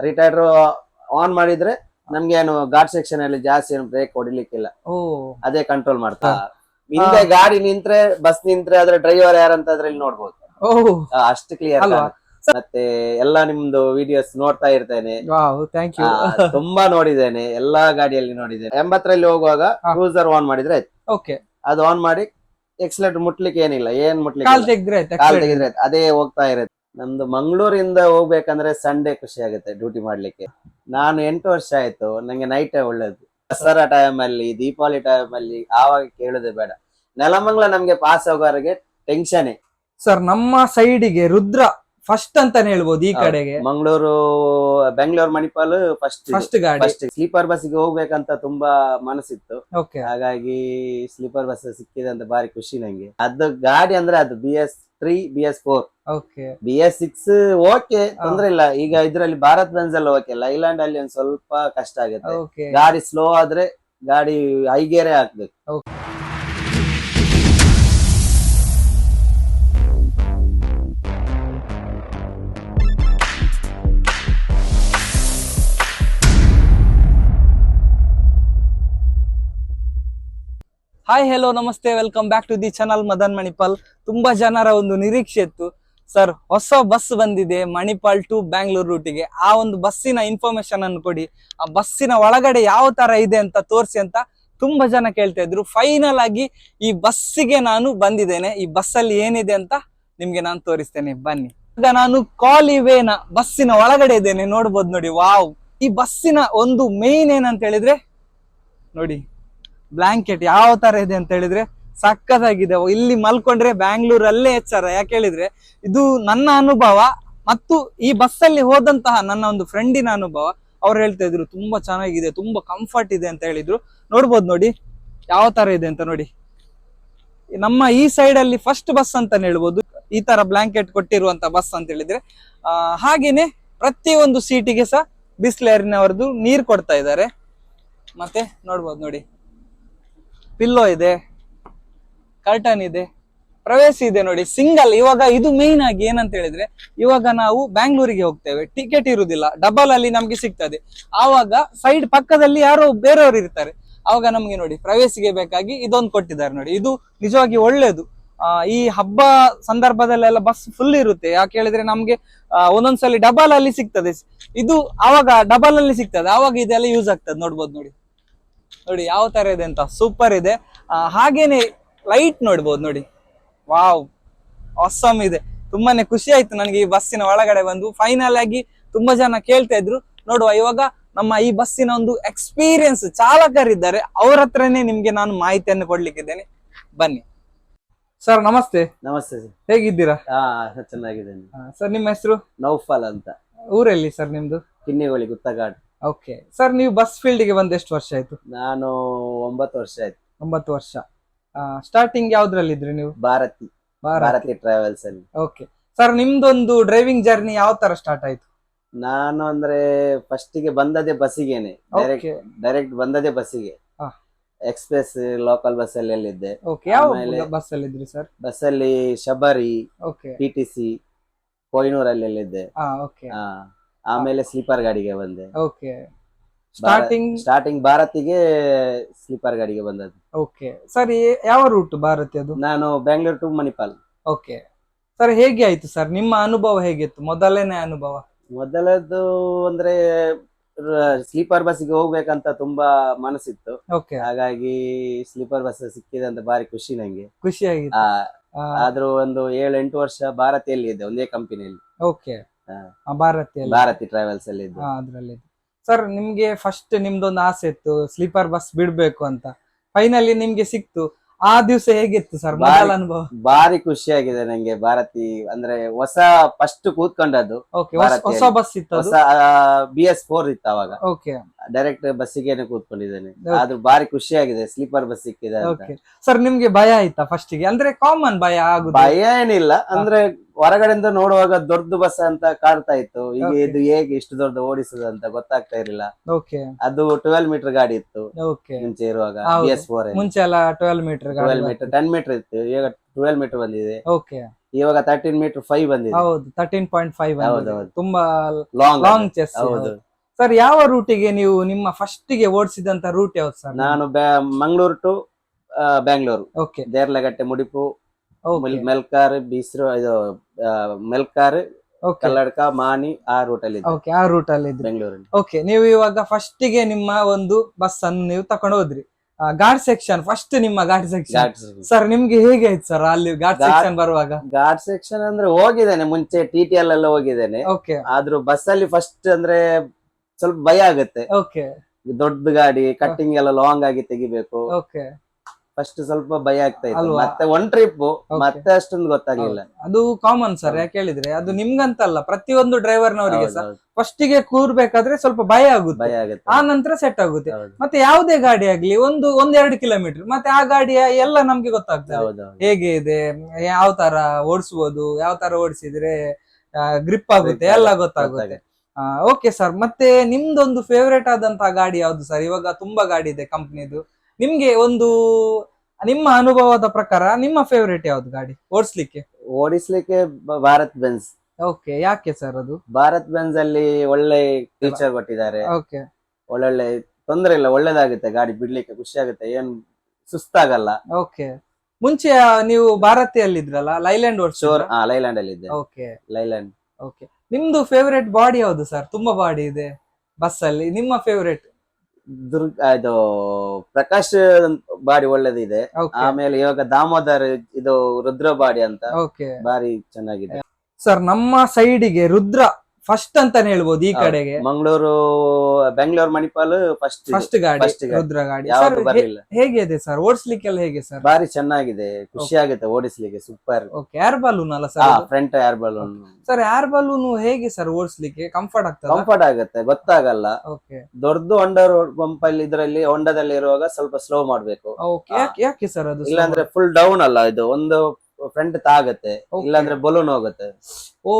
Retired on ಮಾಡಿದ್ರೆ ನಮ್ಗೆ ಏನು ಘಾಟ್ ಸೆಕ್ಷನ್ ಅಲ್ಲಿ ಜಾಸ್ತಿ ಏನು ಬ್ರೇಕ್ ಹೊಡಿಲಿಕ್ಕಿಲ್ಲ. ಓ. ಅದೇ ಕಂಟ್ರೋಲ್ ಮಾಡ್ತಾ. ಹಿಂದೆ ಗಾಡಿ ನಿಂತ್ರೆ ಬಸ್ ನಿಂತ್ರೆ ಅದ್ರ ಡ್ರೈವರ್ ಯಾರಂತ ಅದ್ರಲ್ಲಿ ನೋಡ್ಬೋದು. ಆ, ಅಷ್ಟು ಕ್ಲಿಯರ್ ಅಲ್ವಾ? ಮತ್ತೆ ಎಲ್ಲಾ ನಿಮ್ದು ವಿಡಿಯೋಸ್ ನೋಡ್ತಾ ಇರ್ತೇನೆ. ವಾವ್ ಥ್ಯಾಂಕ್ ಯು ಆ, ತುಂಬಾ ನೋಡಿದ್ದೇನೆ ಎಲ್ಲಾ ಗಾಡಿಯಲ್ಲಿ ನೋಡಿದ್ದೇನೆ. ಎಂಬತ್ತರಲ್ಲಿ ಹೋಗುವಾಗ ಹಾ. ಕ್ರೂಸರ್ ಆನ್ ಮಾಡಿದ್ರೆ ಆಯ್ತು. ಓಕೆ. ಅದು ಆನ್ ಮಾಡಿ ಎಕ್ಸಲೇಟರ್ ಮುಟ್ಲಿಕ್ಕೆ ಏನಿಲ್ಲ ಏನ್ ಮುಟ್ಲಿಕ್ಕೆ ಕಾಲ್ ಇಲ್ಲ. ತೆಗ್ದ್ರೆ ಆಯ್ತು? ಕಾಲ್ accelerate. ತೆಗೆದ್ರೆ ಆಯ್ತು. ಅದೇ ಹೋಗ್ತಾ ಇರುತ್ತೆ. ನಮ್ದು ಮಂಗಳೂರಿಂದ ಹೋಗ್ಬೇಕಂದ್ರೆ ಸಂಡೇ ಖುಷಿ ಆಗುತ್ತೆ ಡ್ಯೂಟಿ ಮಾಡ್ಲಿಕ್ಕೆ. ನಾನು ಎಂಟು ವರ್ಷ ಆಯ್ತು ನಂಗೆ ನೈಟೇ ಒಳ್ಳೇದು. ದಸರಾ ಟೈಮ್ ಅಲ್ಲಿ ದೀಪಾವಳಿ ಟೈಮ್ ಅಲ್ಲಿ ಆವಾಗ ಕೇಳುದೇ ಬೇಡ. ನೆಲಮಂಗ್ಲ ನಮ್ಗೆ ಪಾಸ್ ಆಗೋರಿಗೆ ಟೆನ್ಷನ್ ಸರ್ ನಮ್ಮ ಸೈಡಿಗೆ ರುದ್ರ ಫಸ್ಟ್ ಅಂತಾನೆ ಹೇಳ್ಬೋದು ಈ. ಕಡೆಗೆ. ಮಂಗಳೂರು ಬೆಂಗಳೂರು ಮಣಿಪಾಲ್ ಫಸ್ಟ್ ಫಸ್ಟ್ ಗಾಡಿ. ಫಸ್ಟ್ ಸ್ಲೀಪರ್ ಬಸ್ಗೆ ಹೋಗ್ಬೇಕಂತ ತುಂಬಾ ಮನಸ್ಸಿತ್ತು. ಓಕೆ ಹಾಗಾಗಿ ಸ್ಲೀಪರ್ ಬಸ್ ಸಿಕ್ಕಿದೆ ಅಂತ ಬಾರಿ ಖುಷಿ ನಂಗೆ. ಅದು ಗಾಡಿ ಅಂದ್ರೆ ಅದು B S three B S four okay B S six okay ತೊಂದ್ರೆ ಇಲ್ಲ. ಈಗ ಇದ್ರಲ್ಲಿ ಭಾರತ್ ಬೆನ್ಸ್ ಎಲ್ಲ ಓಕೆ ಲೈಲ್ಯಾಂಡ್ ಅಲ್ಲಿ ಒಂದ್ ಸ್ವಲ್ಪ ಕಷ್ಟ ಆಗುತ್ತೆ. ಗಾಡಿ ಸ್ಲೋ ಆದ್ರೆ ಗಾಡಿ ಹೈಗೇರೆ ಹಾಕ್ಬೇಕು ಹಾಯ್ ಹೆಲೋ ನಮಸ್ತೆ welcome back to the channel Madan Manipal ತುಂಬಾ ಜನರ ಒಂದು ನಿರೀಕ್ಷೆ ಇತ್ತು. ಸರ್ ಹೊಸ ಬಸ್ ಬಂದಿದೆ ಮಣಿಪಾಲ್ ಟು ಬ್ಯಾಂಗ್ಳೂರ್ ರೂಟಿಗೆ ಆ ಒಂದು ಬಸ್ಸಿನ ಇನ್ಫಾರ್ಮೇಶನ್ ಅನ್ನು ಕೊಡಿ. ಆ ಬಸ್ಸಿನ ಒಳಗಡೆ ಯಾವ ತರ ಇದೆ ಅಂತ ತೋರಿಸಿ ಅಂತ ತುಂಬಾ ಜನ ಕೇಳ್ತಾ ಇದ್ರು. ಫೈನಲ್ ಆಗಿ ಈ ಬಸ್ಸಿಗೆ ನಾನು ಬಂದಿದ್ದೇನೆ. ಈ ಬಸ್ಸಲ್ಲಿ ಏನಿದೆ ಅಂತ ನಿಮ್ಗೆ ನಾನು ತೋರಿಸ್ತೇನೆ. ಬನ್ನಿ. ಈಗ ನಾನು ಕಾಲಿವೇನ ಬಸ್ಸಿನ ಒಳಗಡೆ ಇದ್ದೇನೆ. ನೋಡ್ಬೋದು ನೋಡಿ. ವಾವ್ ಈ ಬಸ್ಸಿನ ಒಂದು ಮೇನ್ ಏನಂತ ಹೇಳಿದ್ರೆ, ನೋಡಿ. ಬ್ಲಾಂಕೆಟ್ ಯಾವ ತರ ಇದೆ ಅಂತ ಹೇಳಿದ್ರೆ ಸಕ್ಕತ್ತಾಗಿದೆ. ಇಲ್ಲಿ ಮಲ್ಕೊಂಡ್ರೆ ಬ್ಯಾಂಗ್ಳೂರಲ್ಲೇ ಎಚ್ಚರ. ಯಾಕೆ ಹೇಳಿದ್ರೆ ಇದು ನನ್ನ ಅನುಭವ ಮತ್ತು ಈ ಬಸ್ಸಲ್ಲಿ ಹೋದಂತಹ ನನ್ನ ಒಂದು ಫ್ರೆಂಡಿನ ಅನುಭವ. ಅವ್ರು ಹೇಳ್ತಾ ಇದ್ರು ತುಂಬಾ ಚೆನ್ನಾಗಿದೆ ತುಂಬಾ ಕಂಫರ್ಟ್ ಇದೆ ಅಂತ ಹೇಳಿದ್ರು. ನೋಡ್ಬೋದು ನೋಡಿ ಯಾವ ತರ ಇದೆ ಅಂತ ನೋಡಿ. ನಮ್ಮ ಈ ಸೈಡ್ ಅಲ್ಲಿ ಫಸ್ಟ್ ಬಸ್ ಅಂತಾನೆ ಹೇಳ್ಬೋದು. ಈ ತರ ಬ್ಲಾಂಕೆಟ್ ಕೊಟ್ಟಿರುವಂತ ಬಸ್ ಅಂತ ಹೇಳಿದ್ರೆ ಆ, ಹಾಗೇನೆ ಪ್ರತಿಯೊಂದು ಸೀಟಿಗೆ ಸಹ ಬಿಸ್ಲೇರಿನವರದು ನೀರ್ ಕೊಡ್ತಾ ಇದ್ದಾರೆ. ಮತ್ತೆ ನೋಡ್ಬೋದು ನೋಡಿ. ಪಿಲ್ಲೋ ಇದೆ ಕರ್ಟನ್ ಇದೆ, ಪ್ರವೇಶ ಇದೆ ನೋಡಿ ಸಿಂಗಲ್ ಇವಾಗ ಇದು ಮೇನ್ ಆಗಿ ಏನಂತ ಹೇಳಿದ್ರೆ, ಇವಾಗ ನಾವು ಬ್ಯಾಂಗ್ಳೂರಿಗೆ ಹೋಗ್ತೇವೆ. ಟಿಕೆಟ್ ಇರುವುದಿಲ್ಲ ಡಬಲ್ ಅಲ್ಲಿ ನಮ್ಗೆ ಸಿಗ್ತದೆ. ಆವಾಗ ಸೈಡ್ ಪಕ್ಕದಲ್ಲಿ ಯಾರೋ ಬೇರೆಯವರು ಇರ್ತಾರೆ. ಆವಾಗ ನಮ್ಗೆ ನೋಡಿ, ಪ್ರವೇಶಿಗೆ ಬೇಕಾಗಿ ಇದೊಂದು ಕೊಟ್ಟಿದ್ದಾರೆ ನೋಡಿ. ಇದು ನಿಜವಾಗಿ ಒಳ್ಳೇದು. ಈ ಹಬ್ಬ ಸಂದರ್ಭದಲ್ಲೆಲ್ಲ ಬಸ್ ಫುಲ್ ಇರುತ್ತೆ. ಯಾಕೆ ಹೇಳಿದ್ರೆ ನಮ್ಗೆ ಒಂದೊಂದ್ಸಲಿ ಡಬಲ್ ಅಲ್ಲಿ ಸಿಗ್ತದೆ. ಇದು ಆವಾಗ ಡಬಲ್ ಅಲ್ಲಿ ಸಿಗ್ತದೆ. ಆವಾಗ ಇದೆಲ್ಲ ಯೂಸ್ ಆಗ್ತದೆ. ನೋಡ್ಬೋದು ನೋಡಿ. ನೋಡಿ ಯಾವ ತರ ಇದೆ ಅಂತ. ಸೂಪರ್ ಇದೆ. ಹಾಗೇನೆ ಲೈಟ್ ನೋಡ್ಬೋದು ನೋಡಿ. ವಾವ್ ಆಸಮ್ ಇದೆ. ತುಂಬಾನೇ ಖುಷಿ ಆಯ್ತು ನನಗೆ ಈ ಬಸ್ಸಿನ ಒಳಗಡೆ ಬಂದು. ಫೈನಲ್ ಆಗಿ ತುಂಬಾ ಜನ ಕೇಳ್ತಾ ಇದ್ರು. ನೋಡುವ ಇವಾಗ ನಮ್ಮ ಈ ಬಸ್ಸಿನ ಒಂದು ಎಕ್ಸ್ಪೀರಿಯನ್ಸ್ ಚಾಲಕರಿದ್ದಾರೆ. ಅವ್ರ ಹತ್ರನೇ ನಿಮ್ಗೆ ನಾನು ಮಾಹಿತಿಯನ್ನು ಕೊಡ್ಲಿಕ್ಕಿದ್ದೇನೆ. ಬನ್ನಿ. ಸರ್ ನಮಸ್ತೆ. ನಮಸ್ತೆ ಸರ್. ಹೇಗಿದ್ದೀರಾ? ಹಾ ಚೆನ್ನಾಗಿದ್ದೇನೆ. ಸರ್ ನಿಮ್ಮ ಹೆಸರು? ನೌಫಲ್ ಅಂತ. ಊರಲ್ಲಿ ಸರ್ ನಿಮ್ದು? ಕಿನ್ನಿಗೋಳಿ ಗುತ್ತಗಾಡ್. ಓಕೆ ಸರ್ ನೀವು ಬಸ್ ಫೀಲ್ಡ್ಗೆ ಬಂದು ಎಷ್ಟು ವರ್ಷ ಆಯ್ತು? ನಾನು ಒಂಬತ್ತು ವರ್ಷ ಆಯ್ತು. ಒಂಬತ್ತು ವರ್ಷ. ಸ್ಟಾರ್ಟಿಂಗ್ ಯಾವ್ದ್ರಲ್ಲಿದ್ರಿ ನೀವು? ಭಾರತಿ. ಭಾರತಿ. ಟ್ರಾವೆಲ್ಸ್ ಅಲ್ಲಿ. ಓಕೆ ಸರ್ ನಿಮ್ದೊಂದು ಡ್ರೈವಿಂಗ್ ಜರ್ನಿ ಯಾವ ತರ ಸ್ಟಾರ್ಟ್ ಆಯ್ತು? ನಾನು ಅಂದ್ರೆ ಫಸ್ಟ್ಗೆ ಬಂದದೇ ಬಸ್ಸಿಗೆನೆ ಡೈರೆಕ್ಟ್ ಬಂದದೆ ಡೈರೆಕ್ಟ್ ಬಂದದೇ ಬಸ್ಸಿಗೆ. ಎಕ್ಸ್ಪ್ರೆಸ್ ಲೋಕಲ್ ಬಸ್ ಅಲ್ಲಿ ಎಲ್ಲಿದ್ದೆ ಯಾವ ಬಸ್ ಅಲ್ಲಿ ಇದ್ರಿ ಸರ್ ಬಸ್ ಅಲ್ಲಿ Shabari okay P T C ಕೊಯ್ನೂರಲ್ಲಿ ಎಲ್ಲಿದ್ದೆ ಆಮೇಲೆ ಸ್ಲೀಪರ್ ಗಾಡಿಗೆ ಬಂದೆ. ಓಕೆ. ಸ್ಟಾರ್ಟಿಂಗ್ ಸ್ಟಾರ್ಟಿಂಗ್ ಭಾರತಿಗೆ ಸ್ಲೀಪರ್ ಗಾಡಿಗೆ ಬಂದದ್ದು. ಓಕೆ. ಸರ್ ಯಾವ ರೂಟ್ ಭಾರತಿ ಅದು? ನಾನು Bengaluru to Manipal okay. Sir ಹೇಗೆ ಆಯ್ತು ಸರ್? ನಿಮ್ಮ ಅನುಭವ ಹೇಗಿತ್ತು? ಮೊದಲನೇ ಅನುಭವ? ಮೊದಲದ್ದು ಅಂದ್ರೆ ಸ್ಲೀಪರ್ ಬಸ್ಸಿಗೆ ಹೋಗ್ಬೇಕಂತ ತುಂಬಾ ಮನಸ್ಸಿತ್ತು. ಓಕೆ. ಹಾಗಾಗಿ ಸ್ಲೀಪರ್ ಬಸ್ ಸಿಕ್ಕಿದೆ ಅಂತ ಬಾರಿ ಖುಷಿ ನಂಗೆ. ಖುಷಿ ಆಗಿತ್ತು. ಆದ್ರೂ ಒಂದು ಏಳು ಎಂಟು ವರ್ಷ ಭಾರತಿಯಲ್ಲಿ ಇದೆ ಒಂದೇ ಕಂಪನಿಯಲ್ಲಿ ಓಕೆ. ಭಾರತಿ ಟ್ರಾವೆಲ್ಸ್ ಅಲ್ಲಿ ಅದ್ರಲ್ಲಿ ಸರ್ ನಿಮ್ಗೆ ಫಸ್ಟ್ ನಿಮ್ದೊಂದು ಆಸೆ ಇತ್ತು ಸ್ಲೀಪರ್ ಬಸ್ ಬಿಡ್ಬೇಕು ಅಂತ. ಫೈನಲಿ ನಿಮ್ಗೆ ಸಿಕ್ತು. ಆ ದಿವಸ ಹೇಗಿತ್ತು ಸರ್ ಮೊದಲ ಅನುಭವ. ಬಾರಿ ಖುಷಿ ಆಗಿದೆ ನಂಗೆ ಭಾರತಿ ಅಂದ್ರೆ ಹೊಸ ಫಸ್ಟ್ ಕೂತ್ಕೊಂಡದ್ದು. ಓಕೆ ಹೊಸ ಬಸ್ ಇತ್ತು ಹೊಸ ಬಿ ಎಸ್ ಫೋರ್ ಇತ್ತು ಅವಾಗ. ಓಕೆ ಡೈರೆಕ್ಟ್ ಬಸ್ಸಿಗೆ ಕೂತ್ಕೊಂಡಿದ್ದೇನೆ. ಆದ್ರೂ ಬಾರಿ ಖುಷಿ ಆಗಿದೆ ಸ್ಲೀಪರ್ ಬಸ್ ಸಿಕ್ಕಿದೆ ಅಂತ. ಓಕೆ ಸರ್ ನಿಮ್ಗೆ ಭಯ ಆಯ್ತಾ ಫಸ್ಟ್ಗೆ? ಅಂದ್ರೆ ಕಾಮನ್ ಭಯ ಆಗುದು. ಭಯ ಏನಿಲ್ಲ ಅಂದ್ರೆ ಹೊರಗಡೆಯಿಂದ ನೋಡುವಾಗ ದೊಡ್ಡ ಬಸ್ ಅಂತ ಕಾಣ್ತಾ ಇತ್ತು. ಈಗ Okay. ಇದು ಹೇಗೆ ಇಷ್ಟು ದೊಡ್ಡ ಓಡಿಸುದು ಅಂತ ಗೊತ್ತಾಗ್ತಾ ಇರಲಿಲ್ಲ. ಓಕೆ ಅದು ಟ್ವೆಲ್ ಮೀಟರ್ ಗಾಡಿ ಇತ್ತು. ಓಕೆ ಮುಂಚೆ ಇರುವಾಗ ಹೌದು. ಬಿ ಎಸ್ ಫೋರ್ ಮುಂಚೆ ಎಲ್ಲ twelve meter twelve meter ten meter ಇತ್ತು. ಈಗ ಟ್ವೆಲ್ ಮೀಟರ್ ಬಂದಿದೆ. ಓಕೆ ಇವಾಗ ತರ್ಟೀನ್ ಮೀಟರ್ ಫೈವ್ ಬಂದಿದೆ. ಹೌದು ತರ್ಟೀನ್ ಪಾಯಿಂಟ್ ಫೈವ್ ಹೌದು, ಹೌದು. ತುಂಬಾ ಲಾಂಗ್ ಲಾಂಗ್ ಚೆಸ್ ಹೌದು. ಸರ್ ಯಾವ ರೂಟಿಗೆ ನೀವು ನಿಮ್ಮ ಫಸ್ಟ್ಗೆ ಓಡಿಸಿದಂತ ರೂಟ್ ಯಾವ್ದು ಸರ್ ನಾನು Mangaluru to Bangalore. Okay Deralakatte Mudipu Melkar ಬೀಸ್ರು ಇದು ಮೆಲ್ಕಾರ್ ಕಲ್ಲಡ್ಕ ಮಾನಿ ಆ ರೂಟ್ ಅಲ್ಲಿ ಓಕೆ ಆ ರೂಟ್ ಅಲ್ಲಿ ಬೆಂಗಳೂರಲ್ಲಿ. ಓಕೆ ನೀವು ಇವಾಗ ಫಸ್ಟ್ಗೆ ನಿಮ್ಮ ಒಂದು ಬಸ್ ಅನ್ನು ನೀವು ತಕೊಂಡು ಹೋದ್ರಿ. ಘಾಟ್ ಸೆಕ್ಷನ್ ಫಸ್ಟ್ ನಿಮ್ಮ ಘಾಟ್ ಸೆಕ್ಷನ್ ಸರ್ ನಿಮ್ಗೆ ಹೇಗೆ ಆಯ್ತು ಸರ್ ಅಲ್ಲಿ ಘಾಟ್ ಸೆಕ್ಷನ್ ಬರುವಾಗ? ಘಾಟ್ ಸೆಕ್ಷನ್ ಅಂದ್ರೆ ಹೋಗಿದ್ದೇನೆ ಮುಂಚೆ ಟಿ ಟಿ ಎಲ್ ಎಲ್ಲ ಹೋಗಿದ್ದೇನೆ. ಓಕೆ ಆದ್ರೂ ಬಸ್ ಅಲ್ಲಿ ಫಸ್ಟ್ ಅಂದ್ರೆ ಸ್ವಲ್ಪ ಭಯ ಆಗುತ್ತೆ. ಓಕೆ ದೊಡ್ಡ ಗಾಡಿ ಕಟ್ಟಿಂಗ್ ಎಲ್ಲ ಲಾಂಗ್ ಆಗಿ ತೆಗಿಬೇಕು. ಓಕೆ ಫಸ್ಟ್ ಸ್ವಲ್ಪ ಭಯ ಆಗ್ತಾ ಇತ್ತು. ಮತ್ತೆ ಒನ್ ಟ್ರಿಪ್ ಮತ್ತೆ ಅಷ್ಟೊಂದು ಗೊತ್ತಾಗಿಲ್ಲ ಅದು ಕಾಮನ್ ಸರ್ ಯಾಕೆ ಹೇಳಿದ್ರೆ ಅದು ನಿಮ್ಗಂತಲ್ಲ ಪ್ರತಿಯೊಂದು ಡ್ರೈವರ್ ನವರಿಗೆ ಹೌದು, ಸರ್ ಫಸ್ಟ್ಗೆ ಕೂರ್ಬೇಕಾದ್ರೆ ಸ್ವಲ್ಪ ಭಯ ಆಗುತ್ತೆ. ಭಯ ಆಗುತ್ತೆ. ಆ ನಂತರ ಸೆಟ್ ಆಗುತ್ತೆ. ಮತ್ತೆ ಯಾವುದೇ ಗಾಡಿ ಆಗ್ಲಿ ಒಂದು ಒಂದೆರಡು ಕಿಲೋಮೀಟರ್ ಮತ್ತೆ ಆ ಗಾಡಿಯ ಎಲ್ಲ ನಮ್ಗೆ ಗೊತ್ತಾಗ್ತದೆ. ಹೇಗೆ ಇದೆ ಯಾವ ತರ ಓಡಿಸ್ಬೋದು ಯಾವ ತರ ಓಡಿಸಿದ್ರೆ ಗ್ರಿಪ್ ಆಗುತ್ತೆ ಎಲ್ಲ ಗೊತ್ತಾಗುತ್ತೆ. ಓಕೆ ಸರ್ ಮತ್ತೆ ನಿಮ್ದೊಂದು ಫೇವ್ರೇಟ್ ಆದಂತಹ ಗಾಡಿ ಯಾವ್ದು ಸರ್ ಇವಾಗ ತುಂಬಾ ಗಾಡಿ ಇದೆ ಕಂಪ್ನಿದು ನಿಮ್ಗೆ ಒಂದು ನಿಮ್ಮ ಅನುಭವದ ಪ್ರಕಾರ ನಿಮ್ಮ ಫೇವ್ರೇಟ್ ಯಾವ್ದು ಗಾಡಿ? ಓಡಿಸ್ಲಿಕ್ಕೆ? ಓಡಿಸ್ಲಿಕ್ಕೆ ಬ- ಭಾರತ್ ಬೆನ್ಸ್ ಓಕೆ ಯಾಕೆ ಸರ್ ಅದು? ಭಾರತ್ ಬೆನ್ಸ್ ಅಲ್ಲಿ ಒಳ್ಳೆ ಫೀಚರ್ ಕೊಟ್ಟಿದ್ದಾರೆ. ಓಕೆ ಒಳ್ಳೊಳ್ಳೆ ತೊಂದ್ರೆ ಇಲ್ಲ ಒಳ್ಳೇದಾಗುತ್ತೆ ಗಾಡಿ ಬಿಡ್ಲಿಕ್ಕೆ ಖುಷಿ ಆಗುತ್ತೆ ಏನ್ ಸುಸ್ತಾಗಲ್ಲ. ಓಕೆ ಮುಂಚೆ ಆ, ನೀವು ಭಾರತಿಯಲ್ಲಿದ್ರಲ್ಲ ಲೈಲ್ಯಾಂಡ್ ಶೋರ್ ಓಡಿಸೋರ್ ಹಾ ಲೈಲ್ಯಾಂಡ್ ಅಲ್ಲಿ ಇದ್ದೆ ಓಕೆ ಲೈಲ್ಯಾಂಡ್ ಓಕೆ ನಿಮ್ದು ಫೇವರೇಟ್ ಬಾಡಿ ಯಾವ್ದು ಸರ್ ತುಂಬಾ ಬಾಡಿ ಇದೆ ಬಸ್ ಅಲ್ಲಿ. ನಿಮ್ಮ ಫೇವರೇಟ್ ದುರ್ಗ ಇದು ಪ್ರಕಾಶ್ ಬಾಡಿ ಒಳ್ಳೇದಿದೆ. ಆಮೇಲೆ ಇವಾಗ ದಾಮೋದರ್ ಇದು ರುದ್ರ ಬಾಡಿ ಅಂತ. ಓಕೆ ಬಾರಿ ಚೆನ್ನಾಗಿದೆ. ಸರ್ ನಮ್ಮ ಸೈಡಿಗೆ ರುದ್ರ ಫಸ್ಟ್ ಅಂತಾನೆ ಹೇಳ್ಬೋದು ಈ ಕಡೆಗೆ. ಮಂಗಳೂರು ಬೆಂಗಳೂರು ಮಣಿಪಾಲ್ ಫಸ್ಟ್ ಫಸ್ಟ್ ಗಾಡಿ first ಗಾಡಿ. ರುದ್ರ ಗಾಡಿ. ಸರ್ ಬರ್ಲಿಲ್ಲ. ಹೇಗೆ ಇದೆ ಸರ್ ಓಡಿಸ್ಲಿಕ್ಕೆಲ್ಲ ಹೇಗೆ ಸರ್ ಬಾರಿ ಚೆನ್ನಾಗಿದೆ. ಖುಷಿ ಆಗುತ್ತೆ ಓಡಿಸ್ಲಿಕ್ಕೆ ಸೂಪರ್ ಓಕೆ ಏರ್ ಬಲೂನ್ ಅಲ್ಲ ಹಾ sir front air balloon sir air balloon ಹೇಗೆ ಸರ್ ಓಡಿಸ್ಲಿಕ್ಕೆ? ಕಂಫರ್ಟ್ ಆಗ್ತದೆ? ಕಂಫರ್ಟ್ ಆಗುತ್ತೆ ಗೊತ್ತಾಗಲ್ಲ. ಓಕೆ ದೊಡ್ಡದು ಅಂಡರ್ ಪಂಪ್ ಅಲ್ಲಿ ಇದರಲ್ಲಿ ಹೊಂಡದಲ್ಲಿ ಇರುವಾಗ ಸ್ವಲ್ಪ ಸ್ಲೋ ಮಾಡ್ಬೇಕು. ಓಕೆ ಯಾಕೆ ಯಾಕೆ ಸರ್ ಅದು ಇಲ್ಲಾಂದ್ರೆ ಫುಲ್ ಡೌನ್ ಅಲ್ಲ ಇದು. ಒಂದು ಫ್ರಂಟ್ ತಾಗತ್ತೆ. ಇಲ್ಲಾಂದ್ರೆ ಬಲೂನ್ ಹೋಗುತ್ತೆ. ಓ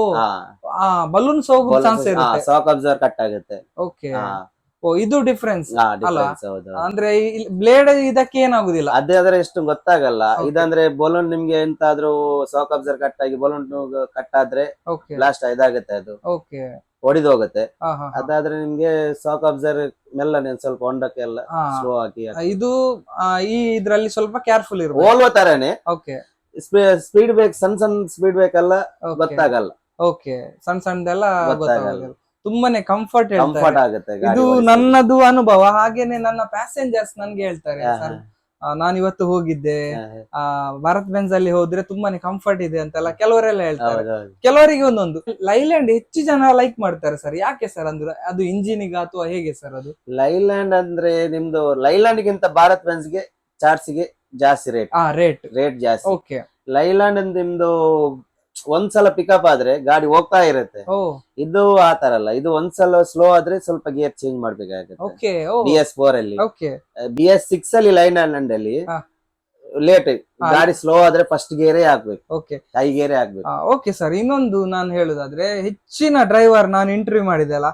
ಬಲೂನ್ ಸಾಕ್ ಅಬ್ಸರ್ ಕಟ್ ಆಗುತ್ತೆ. ಓಕೆ ಓ ಇದು ಡಿಫ್ರೆನ್ಸ್ ಅಂದ್ರೆ ಬ್ಲೇಡ್ ಇದಕ್ಕೆ ಏನಾಗುದಿಲ್ಲ? ಅದೇ ಆದ್ರೆ ಎಷ್ಟು ಗೊತ್ತಾಗಲ್ಲ. ಇದಂದ್ರೆ ಬಲೂನ್ ನಿಮ್ಗೆ ಎಂತಾದ್ರೂ ಸಾಕ್ ಅಬ್ಸರ್ ಕಟ್ ಆಗಿ ಬಲೂನ್ ಕಟ್ ಆದ್ರೆ ಲಾಸ್ಟ್ ಬ್ಲಾಸ್ಟ್ ಇದಾಗುತ್ತೆ ಅದು. ಓಕೆ ಹೊಡಿದು ಹೋಗುತ್ತೆ. ಅದಾದ್ರೆ ನಿಮ್ಗೆ ಸಾಕ್ ಅಬ್ಸರ್ವ್ ಮೆಲ್ಲನೆ ಸ್ವಲ್ಪ ಹೊಂಡಕ್ಕೆಲ್ಲ ಸ್ಲೋ ಆಗಿ ಇದು ಈ ಇದ್ರಲ್ಲಿ ಸ್ವಲ್ಪ ಕೇರ್ಫುಲ್ ಇರುತ್ತೆ ಓಲ್ವ ತರನೇ. ಓಕೆ ಸ್ಪೀಡ್ ಬ್ರೇಕ್ ಸಣ್ಣ ಸಣ್ಣ ಸ್ಪೀಡ್ ಬ್ರೇಕ್ ಎಲ್ಲ ಗೊತ್ತಾಗಲ್ಲ. ಓಕೆ ಸಣ್ಣ ಸಣ್ಣದೆಲ್ಲ ಗೊತ್ತಾಗಲ್ಲ. ತುಂಬಾನೇ ಕಂಫರ್ಟ್ ಕಂಫರ್ಟ್ ಆಗುತ್ತೆ ಇದು ನನ್ನದು ಅನುಭವ. ಹಾಗೇನೆ ನನ್ನ ಪ್ಯಾಸೆಂಜರ್ಸ್ ನನ್ಗೆ ಹೇಳ್ತಾರೆ ಸರ್ ನಾನು ಇವತ್ತು ಹೋಗಿದ್ದೆ. ಆ ಭಾರತ್ ಬೆನ್ಸ್ ಅಲ್ಲಿ ಹೋದ್ರೆ ತುಂಬಾನೇ ಕಂಫರ್ಟ್ ಇದೆ ಅಂತೆಲ್ಲ ಕೆಲವರೆಲ್ಲ ಹೇಳ್ತಾರೆ. ಕೆಲವರಿಗೆ ಒಂದೊಂದು. ಲೈಲ್ಯಾಂಡ್ ಹೆಚ್ಚು ಜನ ಲೈಕ್ ಮಾಡ್ತಾರೆ ಸರ್. ಯಾಕೆ ಸರ್ ಅಂದ್ರೆ? ಅದು ಇಂಜಿನಿಗ ಅಥವಾ ಹೇಗೆ ಸರ್ ಅದು? ಲೈಲ್ಯಾಂಡ್ ಅಂದ್ರೆ ನಿಮ್ದು ಲೈಲ್ಯಾಂಡ್ ಗಿಂತ ಭಾರತ್ ಬೆನ್ಸ್ಗೆ ಚಾರ್ಜ್ಗೆ ಜಾಸ್ತಿ ರೇಟ್ ಆ ರೇಟ್ ರೇಟ್ ಜಾಸ್ತಿ. ಓಕೆ ಲೈಲ್ಯಾಂಡ್ ನಿಮ್ದು ಒಂದ್ಸಲ ಪಿಕಪ್ ಆದ್ರೆ ಗಾಡಿ ಹೋಗ್ತಾ ಇರುತ್ತೆ. ಓ. ಇದು ಆತರ ಅಲ್ಲ. ಇದು ಒಂದ್ಸಲ ಸ್ಲೋ ಆದ್ರೆ ಸ್ವಲ್ಪ ಗೇರ್ ಚೇಂಜ್ ಮಾಡ್ಬೇಕಾಗುತ್ತೆ. Okay oh. B S four ಅಲ್ಲಿ. ಓಕೆ ಬಿ ಎಸ್ ಸಿಕ್ಸ್ ಅಲ್ಲಿ ಲೈಲ್ಯಾಂಡ್ ಅಲ್ಲಿ ಹಾ. ಲೇಟ್ ಗಾಡಿ ಸ್ಲೋ ಆದ್ರೆ ಫಸ್ಟ್ ಗೇರೇ ಆಗ್ಬೇಕು ಓಕೆ ಹೈ ಗೇರೇ ಆಗ್ಬೇಕು ಓಕೆ ಸರ್ ಇನ್ನೊಂದು ನಾನು ಹೇಳುದಾದ್ರೆ ಹೆಚ್ಚಿನ ಡ್ರೈವರ್ ನಾನು ಇಂಟರ್ವ್ಯೂ ಮಾಡಿದೆ ಅಲ್ಲ.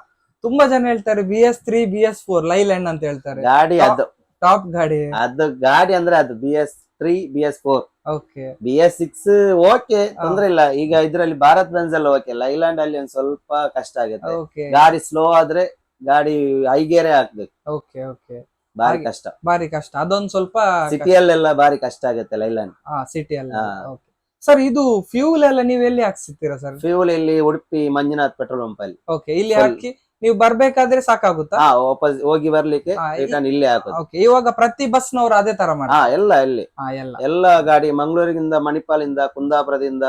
ತುಂಬಾ ಜನ ಹೇಳ್ತಾರೆ B S three B S four Leyland ಅಂತ ಹೇಳ್ತಾರೆ. ಗಾಡಿ ಅದು ಟಾಪ್ ಗಾಡಿ? ಅದು ಗಾಡಿ ಅಂದ್ರೆ ಅದು B S three B S four okay. B S six okay ತೊಂದ್ರೆ ಇಲ್ಲ. ಈಗ ಇದ್ರಲ್ಲಿ ಭಾರತ್ ಬೆನ್ಸ್ ಅಲ್ಲಿ ಓಕೆ ಲೈಲ್ಯಾಂಡ್ ಅಲ್ಲಿ ಒಂದ್ ಸ್ವಲ್ಪ ಕಷ್ಟ ಆಗುತ್ತೆ. ಗಾಡಿ ಸ್ಲೋ ಆದ್ರೆ ಗಾಡಿ ಐಗೇರೆ ಹಾಕ್ಬೇಕು ಓಕೆ ಓಕೆ. ಬಾರಿ ಕಷ್ಟ. ಬಾರಿ ಕಷ್ಟ. ಅದೊಂದ್ ಸ್ವಲ್ಪ ಸಿಟಿಯಲ್ಲೆಲ್ಲ ಬಾರಿ ಕಷ್ಟ ಆಗುತ್ತೆ ಲೈಲ್ಯಾಂಡ್ ಹಾ ಸಿಟಿ ಅಲ್ಲಿ ಓಕೆ. ಸರ್ ಇದು ಫ್ಯೂಲ್ ಎಲ್ಲ ನೀವು ಎಲ್ಲಿ ಹಾಕ್ಸಿರ್ತೀರಾ ಸರ್? ಫ್ಯೂಲ್ ಇಲ್ಲಿ ಉಡುಪಿ ಮಂಜುನಾಥ್ ಪೆಟ್ರೋಲ್ ಪಂಪ್ ಅಲ್ಲಿ ಓಕೆ ಇಲ್ಲಿ ಹಾಕಿ ನೀವು ಬರ್ಬೇಕಾದ್ರೆ ಸಾಕಾಗುತ್ತಾ? ಹಾ ವಾಪಸ್ ಹೋಗಿ ಬರ್ಲಿಕ್ಕೆ ಹಾ, ಈ- ರಿಟರ್ನ್ ಇಲ್ಲೇ ಆಗುತ್ತೆ ಓಕೆ ಇವಾಗ ಪ್ರತಿ ಬಸ್ ನವರು ಅದೇ ತರ ಹಾ ಎಲ್ಲ ಇಲ್ಲಿ. ಎಲ್ಲ. ಎಲ್ಲ ಗಾಡಿ ಮಂಗಳೂರಿನಿಂದ ಮಣಿಪಾಲಿಂದ ಕುಂದಾಪುರದಿಂದ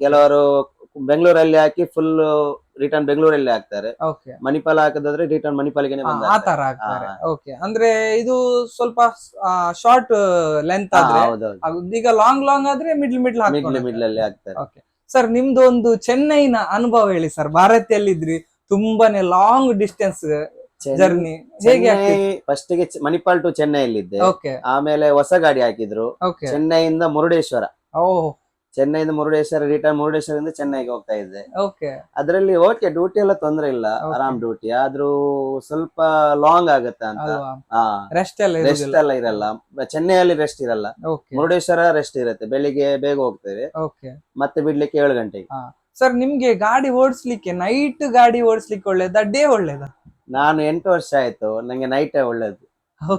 ಕೆಲವರು ಬೆಂಗಳೂರಲ್ಲಿ ಹಾಕಿ ಫುಲ್ ರಿಟರ್ನ್ ಬೆಂಗಳೂರಲ್ಲಿ ಹಾಕ್ತಾರೆ. ಓಕೆ. ಮಣಿಪಾಲ ಹಾಕದಾದ್ರೆ ರಿಟರ್ನ್ ಮಣಿಪಾಲಿಗೆ ಬಂದ ಆ ತರ ಆಗ್ತಾರೆ ಓಕೆ ಅಂದ್ರೆ ಇದು ಸ್ವಲ್ಪ ಶಾರ್ಟ್ ಲೆಂತ್ ಆದ್ರೆ ಹೌದೌದು. ಅದು ಈಗ ಲಾಂಗ್ ಲಾಂಗ್ ಆದ್ರೆ ಮಿಡ್ಲ್ ಮಿಡ್ಲ್ ಮಿಡ್ಲ್ ಮಿಡ್ಲ್ ಅಲ್ಲಿ ಹಾಕ್ತಾರೆ. ಓಕೆ. ಸರ್ ನಿಮ್ದು ಒಂದು ಚೆನ್ನೈನ ಅನುಭವ ಹೇಳಿ ಸರ್ ಭಾರತಿಯಲ್ಲಿದ್ರಿ ತುಂಬಾನೇ ಲಾಂಗ್ ಡಿಸ್ಟೆನ್ಸ್ ಜರ್ನಿ ಹೇಗೆ ಫಸ್ಟ್ಗೆ ಮಣಿಪಾಲ್ ಟು ಚೆನ್ನೈಯಲ್ಲಿದ್ದೆ. ಇದ್ದೆ ಆಮೇಲೆ ಹೊಸ ಗಾಡಿ ಹಾಕಿದ್ರು. ಚೆನ್ನೈಯಿಂದ ಮುರುಡೇಶ್ವರ. ಚೆನ್ನೈ ಚೆನ್ನೈಯಿಂದ ಮುರುಡೇಶ್ವರ ರಿಟರ್ನ್ ಮುರುಡೇಶ್ವರದಿಂದ ಚೆನ್ನೈಗೆ ಹೋಗ್ತಾ ಇದ್ದೆ. ಅದರಲ್ಲಿ ಓಕೆ ಡ್ಯೂಟಿ ಎಲ್ಲ ತೊಂದ್ರೆ ಇಲ್ಲ. ಆರಾಮ್ ಡ್ಯೂಟಿ ಆದ್ರೂ ಸ್ವಲ್ಪ ಲಾಂಗ್ ಆಗುತ್ತೆ ಅಂತ. ಹಾ ರೆಸ್ಟ್ ಎಲ್ಲ ರೆಸ್ಟ್ ಎಲ್ಲ ಇರಲ್ಲ. ಚೆನ್ನೈಯಲ್ಲಿ ರೆಸ್ಟ್ ಇರಲ್ಲ. ಮುರುಡೇಶ್ವರ ರೆಸ್ಟ್ ಇರುತ್ತೆ. ಬೆಳಿಗ್ಗೆ ಬೇಗ ಹೋಗ್ತೇವೆ. ಮತ್ತೆ ಬಿಡ್ಲಿಕ್ಕೆ ಏಳು ಗಂಟೆಗೆ. ಸರ್ ನಿಮ್ಗೆ ಗಾಡಿ ಓಡಿಸ್ಲಿಕ್ಕೆ ನೈಟ್ ಗಾಡಿ ಓಡಿಸ್ಲಿಕ್ಕೆ ಒಳ್ಳೇದಾ ಡೇ ಒಳ್ಳೇದಾ? ನಾನು ಎಂಟು ವರ್ಷ ಆಯ್ತು ನಂಗೆ ನೈಟ್ ಒಳ್ಳೇದು.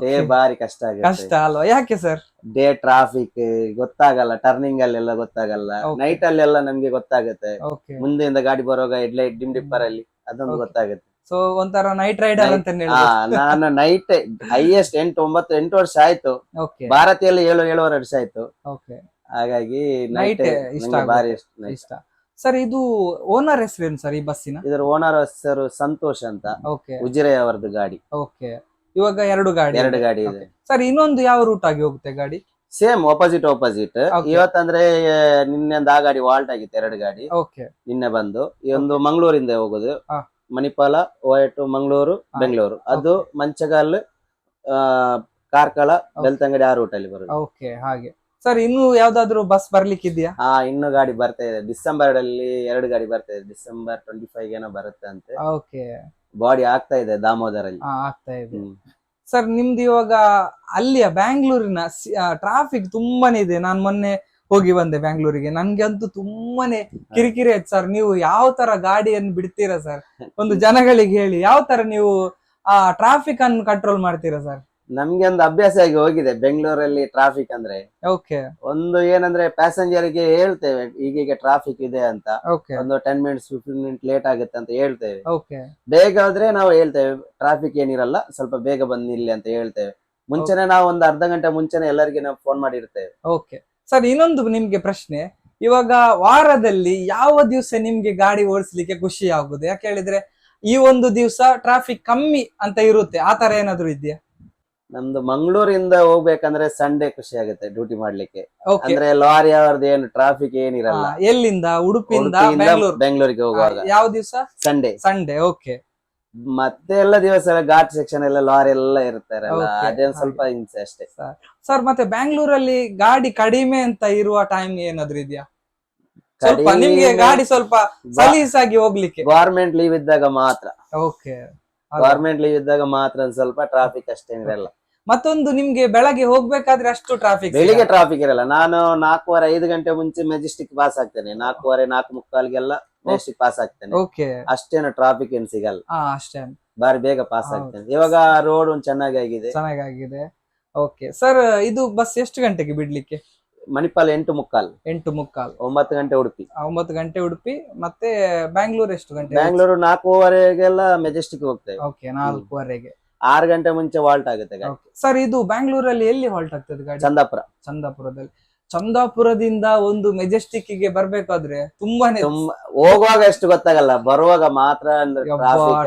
ಡೇ. ಬಾರಿ ಕಷ್ಟ ಕಷ್ಟ ಆಗುತ್ತೆ. ಅಲ್ವಾ? ಯಾಕೆ ಸರ್ ಡೇ ಟ್ರಾಫಿಕ್ ಗೊತ್ತಾಗಲ್ಲ ಟರ್ನಿಂಗ್ ಅಲ್ಲೆಲ್ಲ ಗೊತ್ತಾಗಲ್ಲ. ನೈಟ್ ನೈಟ್ ಅಲ್ಲೆಲ್ಲ ನಮ್ಗೆ ಗೊತ್ತಾಗುತ್ತೆ. ಓಕೆ ಮುಂದೆಯಿಂದ ಗಾಡಿ ಬರುವಾಗ ಹೆಡ್ಲೈಟ್ ಡಿಮ್ ಡಿಪ್ಪರ್ ಅಲ್ಲಿ ಅದೊಂದು Okay. ಗೊತ್ತಾಗುತ್ತೆ. ಸೊ ಒಂಥರ ನೈಟ್ ರೈಡರ್ Night- ಅಂತ ಹಾ ನಾನು ನೈಟ್ ಹೈಯೆಸ್ಟ್ ಎಂಟು ಒಂಬತ್ತು ಎಂಟು ವರ್ಷ ಆಯ್ತು. ಓಕೆ ಭಾರತೀಯಲ್ಲಿ ಏಳು ಏಳುವರೆ ವರ್ಷ ಆಯ್ತು. ಓಕೆ ಹಾಗಾಗಿ Night ನೈಟ್ ಇಷ್ಟ ಬಾರಿ ಇಷ್ಟ. ಸರ್ ಇದು ಓನರ್ ಹೆಸರೇನು ಸರ್ ಈ ಬಸ್ಸಿನ ಇದರ ಓನರ್ ಹೆಸರು ಸಂತೋಷ್ ಅಂತ. ಓಕೆ ಉಜಿರೆ ಅವರದ್ದು ಗಾಡಿ. ಓಕೆ ಇವಾಗ ಎರಡು ಗಾಡಿ ಎರಡು ಗಾಡಿ ಇದೆ. ಸರ್ ಇನ್ನೊಂದು ಯಾವ ರೂಟ್ ಆಗಿ ಹೋಗುತ್ತೆ ಗಾಡಿ? ಸೇಮ್ ಆಪೋಸಿಟ್ ಆಪೋಸಿಟ್ ಇವತ್ತಂದ್ರೆ ನಿನ್ನೆ ಒಂದು ಆ ಗಾಡಿ ವಾಲ್ಟ್ ಆಗಿತ್ತು ಎರಡು ಗಾಡಿ. ಓಕೆ ನಿನ್ನೆ ಬಂದು. ಈ ಒಂದು ಮಂಗಳೂರಿಂದ ಹೋಗುದು. ಮಣಿಪಾಲ ಮಣಿಪಾಲ ಟು ಮಂಗಳೂರು ಬೆಂಗಳೂರು. ಅದು ಮಂಚಗಾಲ್ ಆ, ಕಾರ್ಕಳ ಬೆಳ್ತಂಗಡಿ ಆ ರೂಟ್ ಅಲ್ಲಿ ಬರುತ್ತೆ ಓಕೆ ಹಾಗೆ. ಸರ್ ಇನ್ನು ಯಾವ್ದಾದ್ರು ಬಸ್ ಬರ್ಲಿಕ್ಕಿದ್ಯಾ? ಹಾ ಇನ್ನು ಗಾಡಿ ಬರ್ತಾ ಇದೆ. ಡಿಸೆಂಬರ್ ಅಲ್ಲಿ ಎರಡು ಗಾಡಿ ಬರ್ತಾ ಇದೆ. ಡಿಸೆಂಬರ್ ಟ್ವೆಂಟಿ ಫೈವ್ ಏನೋ ಬರುತ್ತೆ ಅಂತೆ. ಓಕೆ ಬಾಡಿ ಆಗ್ತಾ ಇದೆ ದಾಮೋದರ್ ಅಲ್ಲಿ ಹಾ ಆಗ್ತಾ ಇದೆ. ಸರ್ ನಿಮ್ದು ಇವಾಗ ಅಲ್ಲಿಯ? ಬ್ಯಾಂಗ್ಳೂರಿನ? ಟ್ರಾಫಿಕ್ ತುಂಬಾನೇ ಇದೆ. ನಾನ್ ಮೊನ್ನೆ ಹೋಗಿ ಬಂದೆ ಬ್ಯಾಂಗ್ಳೂರಿಗೆ. ನನ್ಗೆ ಅಂತೂ ತುಂಬಾನೇ ಕಿರಿಕಿರಿ ಆಯ್ತು ಸರ್ ನೀವು ಯಾವ ತರ ಗಾಡಿಯನ್ನು ಬಿಡ್ತೀರಾ ಸರ್ ಒಂದು ಜನಗಳಿಗೆ ಹೇಳಿ. ಯಾವ ತರ ನೀವು ಆ ಟ್ರಾಫಿಕ್ ಅನ್ನು ಕಂಟ್ರೋಲ್ ಮಾಡ್ತೀರಾ ಸರ್ ನಮ್ಗೆ ಒಂದು ಅಭ್ಯಾಸ ಆಗಿ ಹೋಗಿದೆ ಬೆಂಗಳೂರಲ್ಲಿ ಟ್ರಾಫಿಕ್ ಅಂದ್ರೆ. ಓಕೆ ಒಂದು ಏನಂದ್ರೆ ಪ್ಯಾಸೆಂಜರ್ಗೆ ಹೇಳ್ತೇವೆ ಈಗೀಗ ಟ್ರಾಫಿಕ್ ಇದೆ ಅಂತ. ಓಕೆ ಒಂದು ten minutes fifteen minute late ಆಗುತ್ತೆ ಅಂತ ಹೇಳ್ತೇವೆ. ಓಕೆ ಬೇಗ ಆದ್ರೆ ನಾವು ಹೇಳ್ತೇವೆ ಟ್ರಾಫಿಕ್ ಏನಿರಲ್ಲ ಸ್ವಲ್ಪ ಬೇಗ ಬಂದ್ ನಿಲ್ಲಿ ಅಂತ ಹೇಳ್ತೇವೆ. ಮುಂಚೆನೆ ನಾವು ಒಂದು ಅರ್ಧ ಗಂಟೆ ಮುಂಚೆನೆ ಎಲ್ಲರಿಗೆ ನಾವು ಫೋನ್ ಮಾಡಿರ್ತೇವೆ ಓಕೆ ಸರ್ ಇನ್ನೊಂದು ನಿಮ್ಗೆ ಪ್ರಶ್ನೆ. ಇವಾಗ ವಾರದಲ್ಲಿ ಯಾವ ದಿವಸ ನಿಮ್ಗೆ ಗಾಡಿ ಓಡಿಸ್ಲಿಕ್ಕೆ ಖುಷಿ ಆಗುದು? ಯಾಕೆ ಹೇಳಿದ್ರೆ ಈ ಒಂದು ದಿವಸ ಟ್ರಾಫಿಕ್ ಕಮ್ಮಿ ಅಂತ ಇರುತ್ತೆ. ಆ ತರ ಏನಾದ್ರು ಇದೆಯಾ? ನಮ್ದು ಮಂಗಳೂರಿಂದ ಹೋಗ್ಬೇಕಂದ್ರೆ ಸಂಡೇ ಖುಷಿ ಆಗುತ್ತೆ ಡ್ಯೂಟಿ ಮಾಡ್ಲಿಕ್ಕೆ. ಅಂದ್ರೆ ಲಾರಿ ಅವ್ರದ್ದು ಏನು ಟ್ರಾಫಿಕ್ ಏನಿರಲ್ಲ. ಎಲ್ಲಿಂದ? ಉಡುಪಿಯಿಂದ ಉಡುಪಿಯಿಂದ ಬೆಂಗಳೂರು ಬೆಂಗಳೂರಿಗೆ ಹೋಗುವಾಗ. ಯಾವ ದಿವಸ? ಸಂಡೇ ಸಂಡೇ ಓಕೆ ಮತ್ತೆ ಎಲ್ಲ ದಿವಸ ಎಲ್ಲ ಘಾಟ್ ಸೆಕ್ಷನ್ ಎಲ್ಲ ಲಾರಿ ಎಲ್ಲ ಇರ್ತಾರಲ್ಲ Okay, ಅದೇನ್ ಸ್ವಲ್ಪ ಹಿಂಸೆ ಅಷ್ಟೇ. ಸರ್ ಮತ್ತೆ ಬ್ಯಾಂಗ್ಳೂರಲ್ಲಿ ಗಾಡಿ ಕಡಿಮೆ ಅಂತ ಇರುವ ಟೈಮ್ ಏನಾದ್ರು ಇದೆಯಾ? ಸ್ವಲ್ಪ ಕಡಿಮೆ ನಿಮ್ಗೆ ಗಾಡಿ ಸ್ವಲ್ಪ ಸಲೀಸಾಗಿ ಹೋಗ್ಲಿಕ್ಕೆ. ಗವರ್ಮೆಂಟ್ ಲೀವ್ ಇದ್ದಾಗ ಮಾತ್ರ. ಓಕೆ ಗವರ್ಮೆಂಟ್ ಲೀವ್ ಇದ್ದಾಗ ಮಾತ್ರ ಒಂದ್ ಸ್ವಲ್ಪ ಟ್ರಾಫಿಕ್ ಅಷ್ಟೇನಿರಲ್ಲ. ಮತ್ತೊಂದು ನಿಮ್ಗೆ ಬೆಳಗ್ಗೆ ಹೋಗ್ಬೇಕಾದ್ರೆ ಅಷ್ಟು ಟ್ರಾಫಿಕ್ ಬೆಳಿಗ್ಗೆ ಟ್ರಾಫಿಕ್ ಇರಲ್ಲ. ನಾನು ನಾಲ್ಕೂವರೆ ಐದು ಗಂಟೆ ಮುಂಚೆ ಮೆಜೆಸ್ಟಿಕ್ ಪಾಸ್ ಆಗ್ತೇನೆ. ನಾಲ್ಕೂವರೆ ನಾಲ್ಕು ಮುಕ್ಕಾಲ್ಗೆಲ್ಲ ಮೆಜೆಸ್ಟಿಕ್ ಪಾಸ್ ಆಗ್ತೇನೆ. ಓಕೆ ಅಷ್ಟೇನು ಟ್ರಾಫಿಕ್ ಏನ್ ಸಿಗಲ್ಲ. ಹಾ ಅಷ್ಟೇ. ಬಾರಿ ಬೇಗ ಪಾಸ್. ಆಗ್ತೇನೆ. ಇವಾಗ ರೋಡ್ ಒಂದ್ ಚೆನ್ನಾಗಿ ಆಗಿದೆ. ಚೆನ್ನಾಗಾಗಿದೆ. ಓಕೆ ಸರ್ ಇದು ಬಸ್ ಎಷ್ಟು ಗಂಟೆಗೆ ಬಿಡ್ಲಿಕ್ಕೆ? ಮಣಿಪಾಲ್ ಎಂಟು ಮುಕ್ಕಾಲ್. ಎಂಟು ಮುಕ್ಕಾಲು. ಒಂಬತ್ತು ಗಂಟೆ ಉಡುಪಿ. ಒಂಬತ್ತು ಗಂಟೆ ಉಡುಪಿ ಮತ್ತೆ ಬ್ಯಾಂಗ್ಳೂರ್ ಎಷ್ಟು ಗಂಟೆ? ಬ್ಯಾಂಗ್ಳೂರು ನಾಲ್ಕೂವರೆಗೆಲ್ಲ ಮೆಜೆಸ್ಟಿಕ್ ಹೋಗ್ತೇವೆ. ಓಕೆ ನಾಲ್ಕೂವರೆಗೆ. ಆರು ಗಂಟೆ ಮುಂಚೆ ವಾಲ್ಟ್ ಆಗುತ್ತೆ ಗಾಡಿ. ಸರ್ ಇದು ಬ್ಯಾಂಗ್ಳೂರಲ್ಲಿ ಎಲ್ಲಿ ಹಾಲ್ಟ್ ಆಗ್ತದೆ ಗಾಡಿ? ಚಂದಾಪುರ. ಚಂದಾಪುರದಲ್ಲಿ. ಚಂದಾಪುರದಿಂದ ಒಂದು ಮೆಜೆಸ್ಟಿಕ್ಗೆ ಬರ್ಬೇಕಾದ್ರೆ ತುಂಬಾನೇ ತುಂಬಾ ಹೋಗುವಾಗ ಎಷ್ಟು ಗೊತ್ತಾಗಲ್ಲ ಬರುವಾಗ ಮಾತ್ರ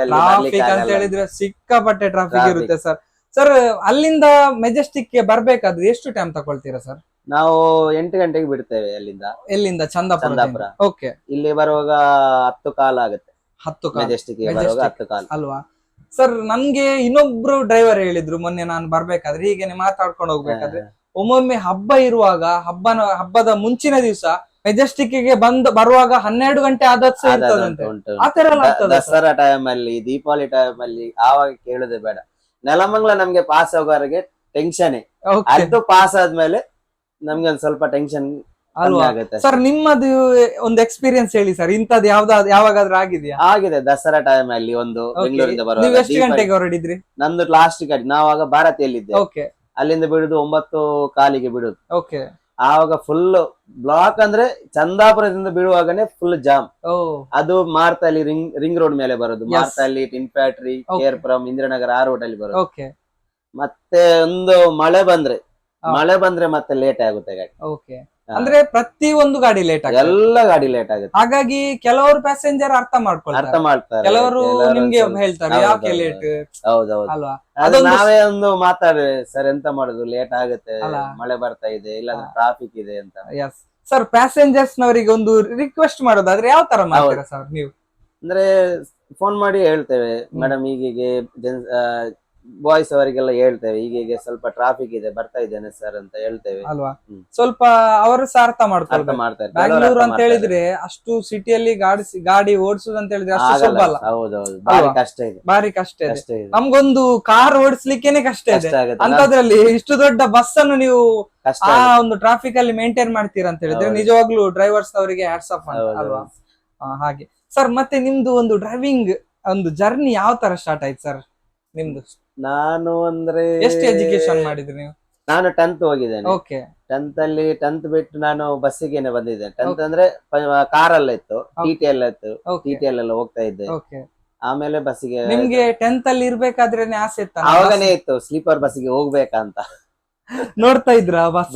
ಟ್ರಾಫಿಕ್ ಅಂತ ಹೇಳಿದ್ರೆ ಸಿಕ್ಕಾಪಟ್ಟೆ ಟ್ರಾಫಿಕ್ ಇರುತ್ತೆ ಸರ್ ಸರ್ ಅಲ್ಲಿಂದ ಮೆಜೆಸ್ಟಿಕ್ಗೆ ಬರ್ಬೇಕಾದ್ರೆ ಎಷ್ಟು ಟೈಮ್ ತಗೊಳ್ತೀರಾ ಸರ್ ನಾವು ಎಂಟು ಗಂಟೆಗೆ ಬಿಡ್ತೇವೆ ಅಲ್ಲಿಂದ. ಎಲ್ಲಿಂದ? ಚಂದಾಪುರ ಚಂದಾಪುರ. ಓಕೆ ಇಲ್ಲಿ ಬರುವಾಗ ಹತ್ತು ಕಾಲ ಆಗುತ್ತೆ. ಹತ್ತು ಕಾಲ. ಮೆಜೆಸ್ಟಿಕ್. ಹತ್ತು ಕಾಲ. ಅಲ್ವಾ? ಸರ್ ನನ್ಗೆ ಇನ್ನೊಬ್ರು ಡ್ರೈವರ್ ಹೇಳಿದ್ರು ಮೊನ್ನೆ ನಾನು ಬರ್ಬೇಕಾದ್ರೆ ಹೀಗೇನೆ ಮಾತಾಡ್ಕೊಂಡು ಹೋಗ್ಬೇಕಾದ್ರೆ. ಒಮ್ಮೊಮ್ಮೆ ಹಬ್ಬ ಇರುವಾಗ ಹಬ್ಬನ ಹಬ್ಬದ ಮುಂಚಿನ ದಿವಸ ಮೆಜೆಸ್ಟಿಕ್ಗೆ ಬಂದ್ ಬರುವಾಗ ಹನ್ನೆರಡು ಗಂಟೆ ಆದದ್ ಸಹ ಅದಾದ ಇರ್ತದಂತೆ. ಉಂಟು, ಉಂಟು. ಆ ತರ ಎಲ್ಲ ದ- ಆಗ್ತದ ದಸರಾ ಟೈಮ್ ಅಲ್ಲಿ ದೀಪಾವಳಿ ಟೈಮ್ ಅಲ್ಲಿ ಆವಾಗ ಕೇಳುದೇ ಬೇಡ. ನೆಲಮಂಗ್ಲ ನಮ್ಗೆ ಪಾಸ್ ಆಗೋರಿಗೆ ಟೆನ್ಷನ್ ಅದು ಪಾಸ್ ಆದ್ಮೇಲೆ ನಮ್ಗೆ ಒಂದ್ ಸ್ವಲ್ಪ ಟೆನ್ಷನ್ ಅಲ್ವಾ? ಸರ್ ನಿಮ್ಮದು ಒಂದು ಎಕ್ಸ್ಪೀರಿಯನ್ಸ್ ಹೇಳಿ ಸರ್ ಇಂಥದ್ದು ಯಾವ್ದಾದ್ರು ಯಾವಾಗಾದ್ರೂ ಆಗಿದೆಯಾ? ಆಗಿದೆ ದಸರಾ ಟೈಮ್ ಅಲ್ಲಿ ಒಂದು. ಬೆಂಗಳೂರಿಂದ ನೀವು ಎಷ್ಟು ಗಂಟೆಗೆ ಹೊರಡಿದ್ರಿ? ನಂದು ಲಾಸ್ಟ್ ಗಾಡಿ ನಾವಾಗ ಭಾರತಿಯಲ್ಲಿದ್ದೆ. ಓಕೆ ಅಲ್ಲಿಂದ ಬಿಡುದು ಒಂಬತ್ತು ಕಾಲಿಗೆ ಬಿಡುದು. ಓಕೆ ಆವಾಗ ಫುಲ್ ಬ್ಲಾಕ್ ಅಂದ್ರೆ ಚಂದಾಪುರದಿಂದ ಬಿಡುವಾಗನೇ ಫುಲ್ ಜಾಮ್ ಅದು ಮಾರ್ತಲ್ಲಿ ರಿಂಗ್ ರಿಂಗ್ ರೋಡ್ ಮೇಲೆ ಬರೋದು. ಮಾರ್ತಲ್ಲಿ ಟಿನ್ ಫ್ಯಾಕ್ಟ್ರಿ. ಕೇರ್ಪುರಂ ಇಂದಿರಾನಗರ ಆ ರೋಡ್ ಅಲ್ಲಿ ಬರೋದು. ಓಕೆ ಮತ್ತೆ ಒಂದು ಮಳೆ ಬಂದ್ರೆ. ಮಳೆ ಬಂದ್ರೆ ಮತ್ತೆ ಲೇಟ್ ಆಗುತ್ತೆ ಗಾಡಿ. ಅಂದ್ರೆ ಪ್ರತಿ ಒಂದು ಗಾಡಿ ಲೇಟ್ ಆಗುತ್ತೆ ಎಲ್ಲ ಗಾಡಿ ಲೇಟ್ ಆಗುತ್ತೆ. ಹಾಗಾಗಿ ಕೆಲವರು ಪ್ಯಾಸೆಂಜರ್ ಅರ್ಥ ಅರ್ಥ ಮಾಡ್ಕೊಳ್ತಾರೆ ಮಾಡ್ತಾರೆ. ಕೆಲವರು ನಿಮ್ಗೆ ಹೇಳ್ತಾರೆ ಯಾಕೆ. ಲೇಟ್ ಹೌದೌದು. ಅಲ್ವಾ? ಅದು ನಾವೇ ಒಂದು ಮಾತಾಡ್ರಿ ಸರ್ ಎಂತ ಮಾಡುದು? ಲೇಟ್ ಆಗುತ್ತೆ. ಮಳೆ ಬರ್ತಾ ಇದೆ ಇಲ್ಲಾಂದ್ರೆ. ಟ್ರಾಫಿಕ್ ಇದೆ ಅಂತ. ಎಸ್ ಸರ್ ಪ್ಯಾಸೆಂಜರ್ಸ್ ನವರಿಗೆ ಒಂದು ರಿಕ್ವೆಸ್ಟ್ ಮಾಡೋದಾದ್ರೆ ಯಾವ ತರ ಮಾಡ್ತೀರಾ ಸರ್ ನೀವು? ಅಂದ್ರೆ ಫೋನ್ ಮಾಡಿ ಹೇಳ್ತೇವೆ. ಮೇಡಮ್ ಹೀಗೆ ಬಾಯ್ಸ್ ಅವರಿಗೆಲ್ಲ ಹೇಳ್ತೇವೆ ಈಗ ಈಗ ಸ್ವಲ್ಪ ಟ್ರಾಫಿಕ್ ಇದೆ ಬರ್ತಾ ಇದ್ದೇನೆ ಸರ್ ಅಂತ ಹೇಳ್ತೇವೆ. ಅಲ್ವಾ? ಸ್ವಲ್ಪ ಅವರು ಸಹ ಅರ್ಥ ಅರ್ಥ ಮಾಡ್ತಾರೆ. ಬ್ಯಾಂಗ್ಳೂರ್ ಅಂತ ಹೇಳಿದ್ರೆ ಅಷ್ಟು ಸಿಟಿಯಲ್ಲಿ ಗಾಡಿ ಗಾಡಿ ಓಡಿಸುದು ಅಂತ ಹೇಳಿದ್ರೆ ಅಷ್ಟು ಮಾಡ್ತಾರೆ. ಸುಲಭ ಅಲ್ಲ. ಹೌದೌದು. ಬಾರಿ ಕಷ್ಟ ಇದೆ. ಬಾರಿ ಕಷ್ಟ ಇದೆ. ನಮ್ಗೊಂದು ಕಾರ್ ಓಡಿಸ್ಲಿಕ್ಕೇನೆ ಕಷ್ಟ ಇದೆ. ಅಂತದ್ರಲ್ಲಿ ಇಷ್ಟು ದೊಡ್ಡ ಬಸ್ ಅನ್ನು ನೀವು ಆ ಒಂದು ಟ್ರಾಫಿಕ್ ಅಲ್ಲಿ ಮೇಂಟೈನ್ ಮಾಡ್ತೀರಾ ಅಂತ ಹೇಳಿದ್ರೆ. ನಿಜವಾಗ್ಲೂ ಡ್ರೈವರ್ಸ್ ಅವರಿಗೆ ಹ್ಯಾಟ್ಸ್ ಆಫ್ ಅಲ್ವಾ? ಹಾಗೆ. ಸರ್ ಮತ್ತೆ ನಿಮ್ದು ಒಂದು ಡ್ರೈವಿಂಗ್ ಒಂದು ಜರ್ನಿ ಯಾವ ತರ ಸ್ಟಾರ್ಟ್ ಆಯ್ತು ಸರ್ ನಿಮ್ದು? ನಾನು ಅಂದ್ರೆ ಎಷ್ಟು ಎಜುಕೇಶನ್ ಮಾಡಿದ್ರಿ ನೀವು? ನಾನು ಟೆಂತ್ ಹೋಗಿದ್ದೇನೆ. ಓಕೆ ಟೆಂತ್ ಅಲ್ಲಿ ಟೆಂತ್ ಬಿಟ್ಟು ನಾನು ಬಸ್ಸಿಗೆನೆ ಬಂದಿದ್ದೆ ಟೆಂತ್ ಅಂದ್ರೆ ಕಾರ್ ಎಲ್ಲ ಇತ್ತು. ಟಿ ಎಲ್ಲ ಇತ್ತು. ಟಿ ಎಲ್ಲ ಹೋಗ್ತಾ ಇದ್ದೆ. ಆಮೇಲೆ ಬಸ್ಸಿಗೆ ನಿಮ್ಗೆ ಟೆಂತ್ ಅಲ್ಲಿ ಇರ್ಬೇಕಾದ್ರೆ ಆಸೆ ಇತ್ತು ಅವಾಗನೇ ಇತ್ತು. ಸ್ಲೀಪರ್ ಬಸ್ಸಿಗೆ ಹೋಗ್ಬೇಕಂತ. ನೋಡ್ತಾ ಇದ್ರ ಬಸ್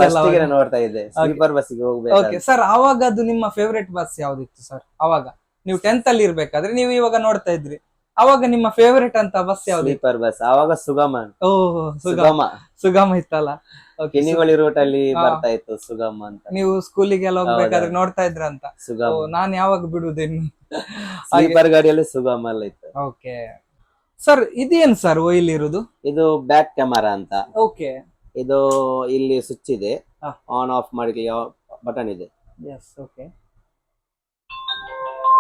ನೋಡ್ತಾ ಇದ್ದೆ. ಸ್ಲೀಪರ್ ಬಸ್ಸಿಗೆ ಹೋಗ್ಬೇಕು ಸರ್ ಅವಾಗ ಅದು ನಿಮ್ಮ ಫೇವರೇಟ್ ಬಸ್ ಯಾವ್ದಿತ್ತು ಸರ್ ಅವಾಗ ನೀವು ಟೆಂತ್ ಅಲ್ಲಿ ಇರ್ಬೇಕಾದ್ರೆ ನೀವು ಇವಾಗ ನೋಡ್ತಾ ಇದ್ರಿ. ಅವಾಗ ನಿಮ್ಮ ಫೇವರೇಟ್ ಅಂತ ಬಸ್ ಯಾವ್ದು? ಸ್ಲೀಪರ್ ಬಸ್ ಅವಾಗ ಸುಗಮ. ಓ ಸುಗಮ. ಸುಗಮ. ಇತ್ತಲ್ಲ? ಓಕೆ ಕಿನಿಗೋಳಿ ರೂಟ್ ಅಲ್ಲಿ ಬರ್ತಾ ಇತ್ತು ಸುಗಮ ಅಂತ. ನೀವು ಸ್ಕೂಲಿಗೆಲ್ಲ ಹೋಗ್ಬೇಕಾದ್ರೆ. ನೋಡ್ತಾ ಇದ್ರ ಅಂತ. ಸುಗಮ. ನಾನ್ ಯಾವಾಗ ಬಿಡುದೇನು ಸ್ಲೀಪರ್ ಗಾಡಿಯಲ್ಲಿ ಸುಗಮ ಅಲ್ಲ ಇತ್ತು. ಓಕೆ. ಸರ್ ಇದೇನ್ ಸರ್ ಇಲ್ಲಿ ಇರುದು? ಇದು ಬ್ಯಾಕ್ ಕ್ಯಾಮರಾ ಅಂತ. ಓಕೆ. ಇದು ಇಲ್ಲಿ ಸ್ವಿಚ್ ಇದೆ. ಆನ್ ಆಫ್ ಮಾಡಿ ಬಟನ್ ಇದೆ? ಎಸ್ ಓಕೆ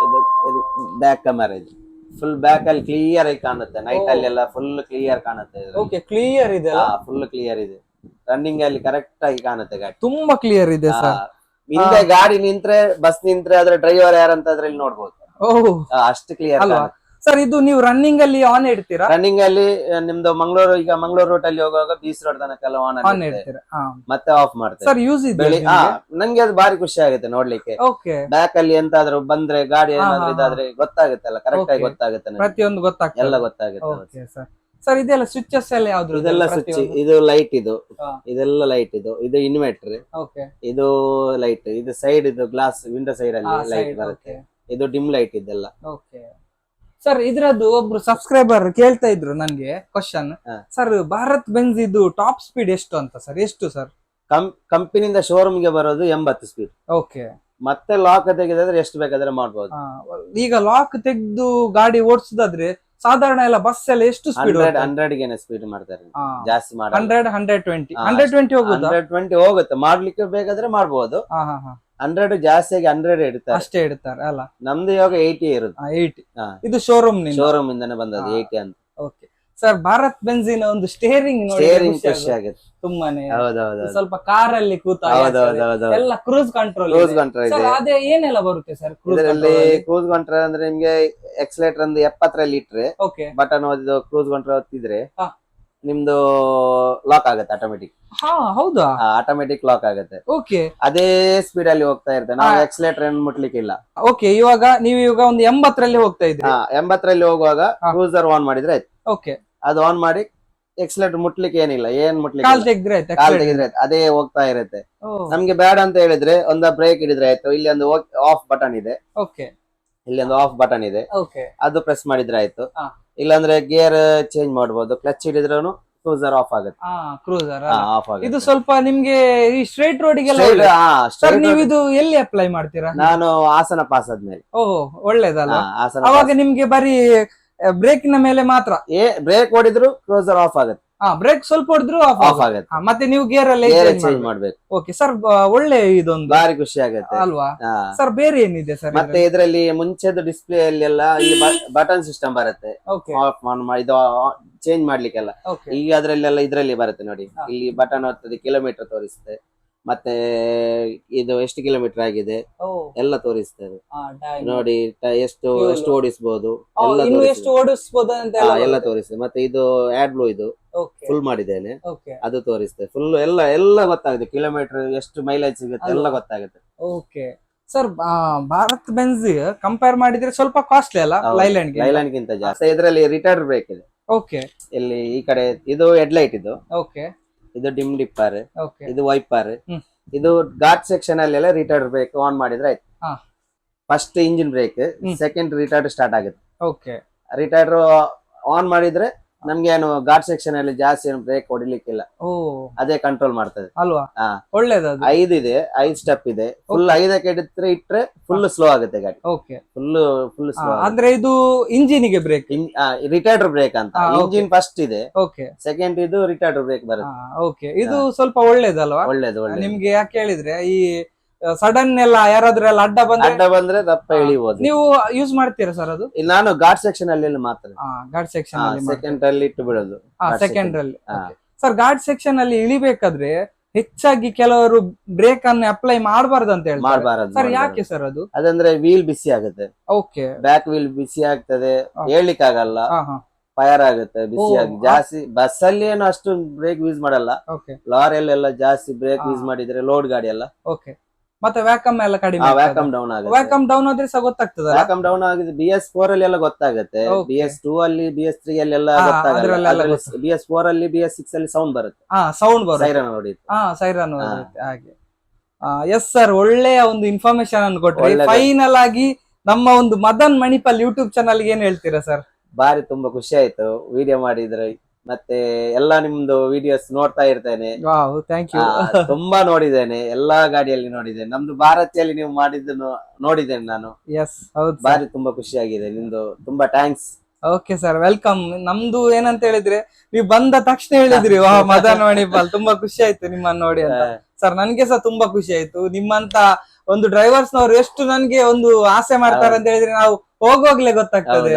ಇದು ಇದು ಬ್ಯಾಕ್ ಕ್ಯಾಮರಾ ಇದೆ. ಫುಲ್ ಬ್ಯಾಕ್ ಅಲ್ಲಿ ಕ್ಲಿಯರ್ ಆಗಿ ಕಾಣುತ್ತೆ. ನೈಟ್ ಅಲ್ಲಿ ಎಲ್ಲ ಫುಲ್ ಕ್ಲಿಯರ್ ಕಾಣುತ್ತೆ ಓಕೆ ಕ್ಲಿಯರ್ ಇದೆ ಫುಲ್ ಕ್ಲಿಯರ್ ಇದೆ. ರನ್ನಿಂಗ್ ಅಲ್ಲಿ ಕರೆಕ್ಟ್ ಆಗಿ ಕಾಣುತ್ತೆ ಗಾಡಿ. ತುಂಬಾ ಕ್ಲಿಯರ್ ಇದೆ ಸರ್ ಹಿಂದೆ ಗಾಡಿ ನಿಂತ್ರೆ ಬಸ್ ನಿಂತ್ರೆ ಆದ್ರೆ ಡ್ರೈವರ್ ಯಾರಂತ ಅದ್ರಲ್ಲಿ ನೋಡ್ಬೋದು. ಆ, ಅಷ್ಟು ಕ್ಲಿಯರ್ ಅಲ್ವಾ? ಸರ್ ಇದು ನೀವು ರನ್ನಿಂಗ್ ಅಲ್ಲಿ ಆನ್ ಇಡ್ತೀರಾ? ರನ್ನಿಂಗ್ ಅಲ್ಲಿ ನಿಮ್ದು ಮಂಗಳೂರು ಈಗ ಮಂಗಳೂರು ರೋಡ್ ಅಲ್ಲಿ ಹೋಗುವಾಗ ಬೀಸ್ ರೋಡ್ ತನಕ ಎಲ್ಲ ಆನ್ ಆನ್ ಇಡ್ತೀರಾ? ಮತ್ತೆ ಆಫ್ ಮಾಡ್ತೀವಿ ಸರ್ ಯೂಸ್ ಇದೆ ನಂಗೆ ಅದು ಬಾರಿ ಖುಷಿ ಆಗುತ್ತೆ ನೋಡ್ಲಿಕ್ಕೆ. ಓಕೆ ಬ್ಯಾಕ್ ಅಲ್ಲಿ ಎಂತಾದ್ರೂ ಬಂದ್ರೆ ಗಾಡಿ ಏನಾದ್ರೂ ಇದಾದ್ರೆ ಗೊತ್ತಾಗುತ್ತಲ್ಲ ಕರೆಕ್ಟ್ ಆಗಿ ಗೊತ್ತಾಗುತ್ತೆ. ಪ್ರತಿಯೊಂದು ಗೊತ್ತಾಗ್ತದೆ. ಎಲ್ಲ ಗೊತ್ತಾಗುತ್ತೆ ಸರ್ ಸರ್ ಇದೆಲ್ಲ ಸ್ವಿಚಸ್ ಎಲ್ಲ ಯಾವ್ದು ಇದೆಲ್ಲ ಸ್ವಿಚ್ ಇದು ಲೈಟ್ ಇದು. ಇದೆಲ್ಲ ಲೈಟ್ ಇದು. ಇದು ಇನ್ವರ್ಟರ್ ಇದು ಲೈಟ್ ಇದು ಸೈಡ್ ಇದು ಗ್ಲಾಸ್ ವಿಂಡೋ ಸೈಡ್ ಅಲ್ಲಿ ಲೈಟ್ ಬರುತ್ತೆ. ಇದು ಡಿಮ್ ಲೈಟ್ ಇದೆಲ್ಲ. ಓಕೆ ಸರ್ ಇದ್ರದ್ದು ಒಬ್ರು ಸಬ್ಸ್ಕ್ರೈಬರ್ ಕೇಳ್ತಾ ಇದ್ರು ನನ್ಗೆ ಕ್ವಶನ್ ಸರ್ ಭಾರತ್ ಬೆಂಜ್ ಇದು ಟಾಪ್ ಸ್ಪೀಡ್ ಎಷ್ಟು ಅಂತ ಸರ್ ಎಷ್ಟು ಸರ್ ಕಂಪನಿಯಿಂದ ಶೋರೂಮ್ಗೆ ಬರೋದು ಎಂಬತ್ತು ಸ್ಪೀಡ್ ಓಕೆ ಮತ್ತೆ ಲಾಕ್ ತೆಗೆದ್ರೆ ಎಷ್ಟು ಬೇಕಾದ್ರೆ ಮಾಡ್ಬೋದು. ಈಗ ಲಾಕ್ ತೆಗೆದು ಗಾಡಿ ಓಡಿಸೋದಾದ್ರೆ ಸಾಧಾರಣ ಎಲ್ಲ ಬಸ್ ಎಲ್ಲ ಎಷ್ಟು ಸ್ಪೀಡ್ ಹಂಡ್ರೆಡ್ಗೆ ಸ್ಪೀಡ್ ಮಾಡ್ತಾರೆ ಜಾಸ್ತಿ ಮಾಡಿ hundred hundred twenty hundred twenty ಹೋಗುದಾ? ಹಂಡ್ರೆಡ್ ಟ್ವೆಂಟಿ ಹೋಗುತ್ತೆ. ಮಾಡ್ಲಿಕ್ಕೆ ಬೇಕಾದ್ರೆ ಹಾ. ಹಂಡ್ರೆಡ್ ಜಾಸ್ತಿಯಾಗಿ ಹಂಡ್ರೆಡ್ ಇಡ್ತಾರೆ. ಅಷ್ಟೇ ಇಡ್ತಾರೆ ಅಲ್ಲ? ನಮ್ದು ಇವಾಗ ಏಯ್ಟಿ ಇರುತ್ತೆ ಏಯ್ಟಿ. ಇದು ಶೋರೂಮ್ ಶೋರೂಮ್ ಇಂದಾನೆ ಬಂದದ್ದು. ಏಯ್ಟಿ ಅಂತ. ಓಕೆ ಸರ್ ಭಾರತ್ ಬೆನ್ಸಿನ ಒಂದು ಸ್ಟೇರಿಂಗ್ ಸ್ಟೇರಿಂಗ್ ಖುಷಿ ಆಗುತ್ತೆ. ತುಂಬಾನೇ. ಹೌದೌದು ಸ್ವಲ್ಪ ಕಾರಲ್ಲಿ ಕೂತ ಹಾಗೆ ಆಗ್ತದೆ. ಹೌದೌದು ಎಲ್ಲ ಕ್ರೂಸ್ ಕಂಟ್ರೋಲ್ ಕ್ರೂಸ್ ಕಂಟ್ರೋಲ್ ಇದೆ. ಅದೇ ಏನೆಲ್ಲ ಬರುತ್ತೆ ಸರ್ ಕ್ರೂಸ್ ಕಂಟ್ರೋಲ್ ಅಂದ್ರೆ ನಿಮ್ಗೆ ಎಕ್ಸಲೇಟರ್ ಒಂದು ಎಪ್ಪತ್ತರಲ್ಲಿ ಇಟ್ರೆ ಓಕೆ ಬಟನ್ ಓದಿದ ಕ್ರೂಸ್ ಕಂಟ್ರೋಲ್ ಒತ್ತಿದ್ರೆ. ನಿಮ್ದು ಲಾಕ್ ಆಗುತ್ತೆ ಆಟೋಮೆಟಿಕ್ ಹಾ ಹೌದಾ? ಆಟೋಮೆಟಿಕ್ ಲಾಕ್ ಆಗುತ್ತೆ. ಓಕೆ ಅದೇ ಸ್ಪೀಡ್ ಅಲ್ಲಿ ಹೋಗ್ತಾ ಇರುತ್ತೆ. ನಾವು. ಎಕ್ಸಲೇಟರ್ ಏನ್ ಮುಟ್ಲಿಕ್ಕಿಲ್ಲ. ಓಕೆ ಇವಾಗ ನೀವು ಇವಾಗ ಒಂದು ಎಂಬತ್ತರಲ್ಲಿ ಹೋಗ್ತಾ ಇದ್ದೀರಿ. ಎಂಬತ್ತರಲ್ಲಿ ಹೋಗುವಾಗ ಕ್ರೂಸರ್ ಆನ್ ಮಾಡಿದ್ರೆ ಆಯ್ತು. ಓಕೆ ಅದು ಆನ್ ಮಾಡಿ ಎಕ್ಸಲೇಟರ್ ಮುಟ್ಲಿಕ್ಕೆ ಏನಿಲ್ಲ ಏನ್ ಮುಟ್ಲಿಕ್ಕೆ ಕಾಲ್ ಇಲ್ಲ. ಆಯ್ತು? ಕಾಲ್ accelerate. ತೆಗೆದ್ರೆ ಆಯ್ತು. ಅದೇ ಹೋಗ್ತಾ ಇರುತ್ತೆ. ನಮ್ಗೆ ಬೇಡ ಅಂತ ಹೇಳಿದ್ರೆ ಒಂದ ಬ್ರೇಕ್ ಹಿಡಿದ್ರೆ ಆಯ್ತು ಇಲ್ಲಿ ಒಂದು ಆಫ್ ಬಟನ್ ಇದೆ. ಓಕೆ ಇಲ್ಲಿ ಒಂದು ಆಫ್ ಬಟನ್ ಇದೆ. ಓಕೆ ಅದು ಪ್ರೆಸ್ ಮಾಡಿದ್ರೆ ಆಯ್ತು. ಇಲ್ಲಾಂದ್ರೆ ಗೇರ್ ಚೇಂಜ್ ಮಾಡಬಹುದು ಕ್ಲಚ್ ಹಿಡಿದ್ರು ಕ್ರೂಸರ್ ಆಫ್ ಆಗುತ್ತೆ. ಕ್ರೂಸರ್. ಆಫ್ ಆಗುತ್ತೆ. ಇದು ಸ್ವಲ್ಪ ನಿಮ್ಗೆ ಈ ಸ್ಟ್ರೇಟ್ ಹಾ, ಸರ್ ನೀವು ಇದು ಎಲ್ಲಿ ಅಪ್ಲೈ ಮಾಡ್ತೀರಾ? ನಾನು ಹಾಸನ ಪಾಸ್ ಆದ್ಮೇಲೆ. ಓಹ್ ಒಳ್ಳೇದಲ್ಲ ಆಸನ ಅವಾಗ ನಿಮ್ಗೆ ಬರೀ ಬ್ರೇಕಿನ ಮೇಲೆ ಮಾತ್ರ? ಏ ಬ್ರೇಕ್ ಹೊಡಿದ್ರು ಕ್ರೂಸರ್ ಆಫ್ ಆಗುತ್ತೆ. ಹಾ ಬ್ರೇಕ್ ಸ್ವಲ್ಪ ಹೊಡೆದ್ರು ಆಫ್ ಆಗುತ್ತೆ. ಮತ್ತೆ ನೀವು ಗೇರ್ ಅಲ್ಲಿ ಚೇಂಜ್ ಮಾಡ್ಬೇಕು. ಓಕೆ ಸರ್ ಒಳ್ಳೆ ಇದೊಂದು. ಭಾರಿ ಖುಷಿ ಆಗುತ್ತೆ. ಅಲ್ವಾ. ಸರ್ ಬೇರೆ ಏನಿದೆ ಸರ್ ಮತ್ತೆ ಇದರಲ್ಲಿ? ಮುಂಚೆದು ಡಿಸ್ಪ್ಲೇ ಅಲ್ಲಿ ಎಲ್ಲ ಇಲ್ಲಿ ಬಟನ್ ಸಿಸ್ಟಮ್ ಬರುತ್ತೆ ಆಫ್ ಆನ್ ಇದು ಚೇಂಜ್ ಮಾಡ್ಲಿಕ್ಕೆಲ್ಲ. ಈಗ ಅದ್ರಲ್ಲೆಲ್ಲ ಇದ್ರಲ್ಲಿ ಬರುತ್ತೆ ನೋಡಿ. ಇಲ್ಲಿ ಬಟನ್ ಒತ್ತದೆ ಕಿಲೋಮೀಟರ್ ತೋರಿಸುತ್ತೆ. ಮತ್ತೆ ಇದು ಎಷ್ಟು ಕಿಲೋಮೀಟರ್ ಆಗಿದೆ? ಎಲ್ಲ ತೋರಿಸ್ತದೆ. ನೋಡಿ ಎಷ್ಟು. ಎಷ್ಟು ಓಡಿಸಬಹುದು ಎಲ್ಲ ತೋರಿಸ್ತದೆ. ಮತ್ತೆ ಇದು ಆಡ್ ಬ್ಲೂ ಇದು. ಫುಲ್ ಮಾಡಿದ್ದೇನೆ. ಅದು ತೋರಿಸ್ತದೆ ಫುಲ್ ಎಲ್ಲ ಎಲ್ಲ ಗೊತ್ತಾಗುತ್ತೆ. ಕಿಲೋಮೀಟರ್ ಎಷ್ಟು ಮೈಲೇಜ್ ಸಿಗುತ್ತೆ ಎಲ್ಲ ಗೊತ್ತಾಗುತ್ತೆ. Okay sir Bharat Benz compare ಮಾಡಿದ್ರೆ ಸ್ವಲ್ಪ ಕಾಸ್ಟ್ಲಿ ಅಲ್ಲ? ಲೈಲ್ಯಾಂಡ್ ಲೈಲ್ಯಾಂಡ್ ಗಿಂತ? ಜಾಸ್ತಿ. ಇದರಲ್ಲಿ ರಿಟರ್ನ್ ಬ್ರೇಕ್ ಇದೆ. ಓಕೆ ಇಲ್ಲಿ ಈ ಕಡೆ ಇದು ಹೆಡ್ಲೈಟ್ ಇದು. ಓಕೆ ಇದು ಡಿಮ್ ಡಿಪ್ಪರ್ ಇದು ವೈಪರ್ ಇದು ಘಾಟ್ ಸೆಕ್ಷನ್ ಅಲ್ಲಿ ಎಲ್ಲ ರಿಟರ್ನ್ ಬ್ರೇಕ್ ಆನ್ ಮಾಡಿದ್ರೆ ಆಯ್ತು. First engine brake second retard start ಆಗುತ್ತೆ. ಓಕೆ ರಿಟರ್ಡ್ ಆನ್ ಮಾಡಿದ್ರೆ ನಮ್ಗೆ ಏನು ಘಾಟ್ ಸೆಕ್ಷನ್ ಅಲ್ಲಿ ಜಾಸ್ತಿ ಏನು ಬ್ರೇಕ್ ಹೊಡಿಲಿಕ್ಕಿಲ್ಲ. ಓ. ಅದೇ ಕಂಟ್ರೋಲ್ ಮಾಡ್ತದೆ. ಅಲ್ವಾ? ಹಾ. ಐದು ಐದ್ ಇದೆ ಐದು ಸ್ಟೆಪ್ ಇದೆ. ಫುಲ್ ಐದಕ್ಕೆ ಇಡಿದ್ರೆ ಇಟ್ರೆ ಫುಲ್ ಸ್ಲೋ ಆಗುತ್ತೆ ಗಾಡಿ. ಓಕೆ ಫುಲ್ ಫುಲ್ ಸ್ಲೋ ಅಂದ್ರೆ ಇದು ಇಂಜಿನ್ಗೆ ಬ್ರೇಕ್ ರಿಟೈರ್ಡ್ ಬ್ರೇಕ್ ಅಂತ. ಇಂಜಿನ್ ಫಸ್ಟ್ ಇದೆ. ಓಕೆ ಸೆಕೆಂಡ್ ಇದು ರಿಟೈರ್ಡ್ ಬ್ರೇಕ್ ಬರುತ್ತೆ. ಓಕೆ ಇದು ಸ್ವಲ್ಪ ಒಳ್ಳೇದಲ್ವಾ? ಒಳ್ಳೇದು ಒಳ್ಳೇದು. ನಿಮ್ಗೆ ಯಾಕೆ ಹೇಳಿದ್ರೆ ಈ ಸಡನ್ ಎಲ್ಲ ಯಾರಾದ್ರೂ ಎಲ್ಲ ಅಡ್ಡ ಬಂದ್ರೆ ಅಡ್ಡ ಬಂದ್ರೆ ದಪ್ಪ ಎಳಿಬಹುದು ಇಳಿಬಹುದು ನೀವು ಯೂಸ್ ಮಾಡ್ತೀರಾ ಸರ್ ಅದು? ನಾನು ಘಾಟ್ ಸೆಕ್ಷನ್ ಅಲ್ಲಿ ಮಾತ್ರ. ಗಾರ್ಡ್ ಸೆಕ್ಷನ್ ಅಲ್ಲಿ ಸೆಕೆಂಡ್ ಅಲ್ಲಿ ಇಟ್ಟು ಬಿಡೋದು ಸೆಕೆಂಡ್ ಅಲ್ಲಿ. ಸರ್ ಗಾರ್ಡ್ ಸೆಕ್ಷನ್ ಅಲ್ಲಿ ಇಳಿಬೇಕಾದ್ರೆ ಹೆಚ್ಚಾಗಿ ಕೆಲವರು ಬ್ರೇಕ್ ಅನ್ನು ಅಪ್ಲೈ ಮಾಡಬಾರ್ದು ಅಂತ ಹೇಳಿ ಮಾಡಬಾರದು ಸರ್ ಯಾಕೆ ಸರ್ ಅದು? ಅದಂದ್ರೆ ವೀಲ್ ಬಿಸಿ ಆಗುತ್ತೆ. ಓಕೆ ಬ್ಯಾಕ್ ವೀಲ್ ಬಿಸಿ ಆಗ್ತದೆ. ಹೇಳಲಿಕ್ಕೆ ಆಗಲ್ಲ ಫೈರ್ ಆಗುತ್ತೆ ಬಿಸಿಯಾಗಿ ಜಾಸ್ತಿ ಬಸ್ ಅಲ್ಲಿ ಏನು ಅಷ್ಟು ಬ್ರೇಕ್ ಯೂಸ್ ಮಾಡಲ್ಲ. ಲಾರಿಯಲ್ಲೆಲ್ಲ ಜಾಸ್ತಿ ಬ್ರೇಕ್ ಯೂಸ್ ಮಾಡಿದ್ರೆ ಲೋಡ್ ಗಾಡಿ ಎಲ್ಲ. ಓಕೆ ಮತ್ತೆ ವ್ಯಾಕಮ್ ಎಲ್ಲ ಕಡಿಮೆ ವ್ಯಾಕಮ್ ಡೌನ್ ಆಗುತ್ತೆ. ವ್ಯಾಕಮ್ ಡೌನ್ ಆದ್ರೆ ಸಹ ಗೊತ್ತಾಗ್ತದೆ ವ್ಯಾಕಮ್ ಡೌನ್ ಆಗಿದೆ. ಬಿ ಎಸ್ ಫೋರ್ ಅಲ್ಲಿ ಎಲ್ಲ ಗೊತ್ತಾಗುತ್ತೆ. ಬಿ ಎಸ್ ಟೂ ಅಲ್ಲಿ ಬಿ ಎಸ್ ತ್ರೀ ಅಲ್ಲಿ ಎಲ್ಲ ಬಿ ಎಸ್ ಫೋರ್ ಅಲ್ಲಿ ಬಿ ಎಸ್ ಸಿಕ್ಸ್ ಅಲ್ಲಿ ಸೌಂಡ್ ಬರುತ್ತೆ. ಹಾ ಸೌಂಡ್ ಬರುತ್ತೆ. ಸೈರನ್ ನೋಡಿ ಹಾ ಸೈರನ್. ಹಾಗೆ. ಎಸ್ ಸರ್ ಒಳ್ಳೆಯ ಒಂದು ಇನ್ಫಾರ್ಮೇಶನ್ ಅನ್ನು ಕೊಟ್ರಿ. ಒಳ್ಳೆದು. ಫೈನಲ್ ಆಗಿ ನಮ್ಮ ಒಂದು ಮದನ್ ಮಣಿಪಾಲ್ ಯೂಟ್ಯೂಬ್ ಚಾನಲ್ ಏನ್ ಹೇಳ್ತೀರಾ ಸರ್ ಬಾರಿ ತುಂಬಾ ಖುಷಿ ಆಯ್ತು. ವಿಡಿಯೋ ಮಾಡಿದ್ರೆ ಮತ್ತೆ ಎಲ್ಲಾ ನಿಮ್ದು ವಿಡಿಯೋಸ್ ನೋಡ್ತಾ ಇರ್ತೇನೆ. ವಾವ್ ಥ್ಯಾಂಕ್ ಯು ಆ, ತುಂಬಾ ನೋಡಿದ್ದೇನೆ. ಎಲ್ಲಾ ಗಾಡಿಯಲ್ಲಿ ನೋಡಿದ್ದೇನೆ. ನಮ್ದು ಭಾರತಿಯಲ್ಲಿ ನೀವು ಮಾಡಿದ್ದನ್ನು ನೋಡಿದ್ದೇನೆ ನಾನು. ಎಸ್ ಹೌದು ಬಾರಿ ತುಂಬಾ ಖುಷಿಯಾಗಿದೆ. ನಿಮ್ದು ತುಂಬಾ ಥ್ಯಾಂಕ್ಸ್ ಓಕೆ ಸರ್ ವೆಲ್ಕಮ್ ನಮ್ದು ಏನಂತ ಹೇಳಿದ್ರೆ ನೀವು ಬಂದ ತಕ್ಷಣ ಹೇಳಿದ್ರಿ. ವಾ ಮದನ್ ಮಣಿಪಾಲ್ ತುಂಬಾ ಖುಷಿ ಆಯ್ತು ನಿಮ್ಮನ್ನ ನೋಡಿ ಅಂತ. ಸರ್ ನನ್ಗೆ ಸಹ ತುಂಬಾ ಖುಷಿ ಆಯ್ತು. ನಿಮ್ಮಂತ ಒಂದು ಡ್ರೈವರ್ಸ್ ನವರು ಎಷ್ಟು ನನ್ಗೆ ಒಂದು ಆಸೆ ಮಾಡ್ತಾರೆ ಅಂತ ಹೇಳಿದ್ರೆ ನಾವು ಹೋಗೋಗ್ಲೇ ಗೊತ್ತಾಗ್ತದೆ.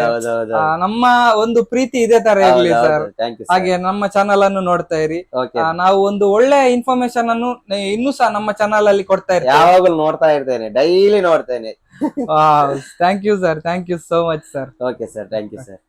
ನಮ್ಮ ಒಂದು ಪ್ರೀತಿ ಇದೇ ತರ ಇರ್ಲಿ ಸರ್. ಹಾಗೆ ನಮ್ಮ ಚಾನಲ್ ಅನ್ನು ನೋಡ್ತಾ ಇರಿ. ನಾವು ಒಂದು ಒಳ್ಳೆ ಇನ್ಫಾರ್ಮೇಶನ್ ಅನ್ನು ಇನ್ನು ಸಹ ನಮ್ಮ ಚಾನಲ್ ಅಲ್ಲಿ ಕೊಡ್ತಾ ಇರ್ತೀವಿ. ಯಾವಾಗಲೂ ನೋಡ್ತಾ ಇರ್ತೇನೆ. ಡೈಲಿ ನೋಡ್ತೇನೆ. Thank you sir thank you so much sir okay sir thank you sir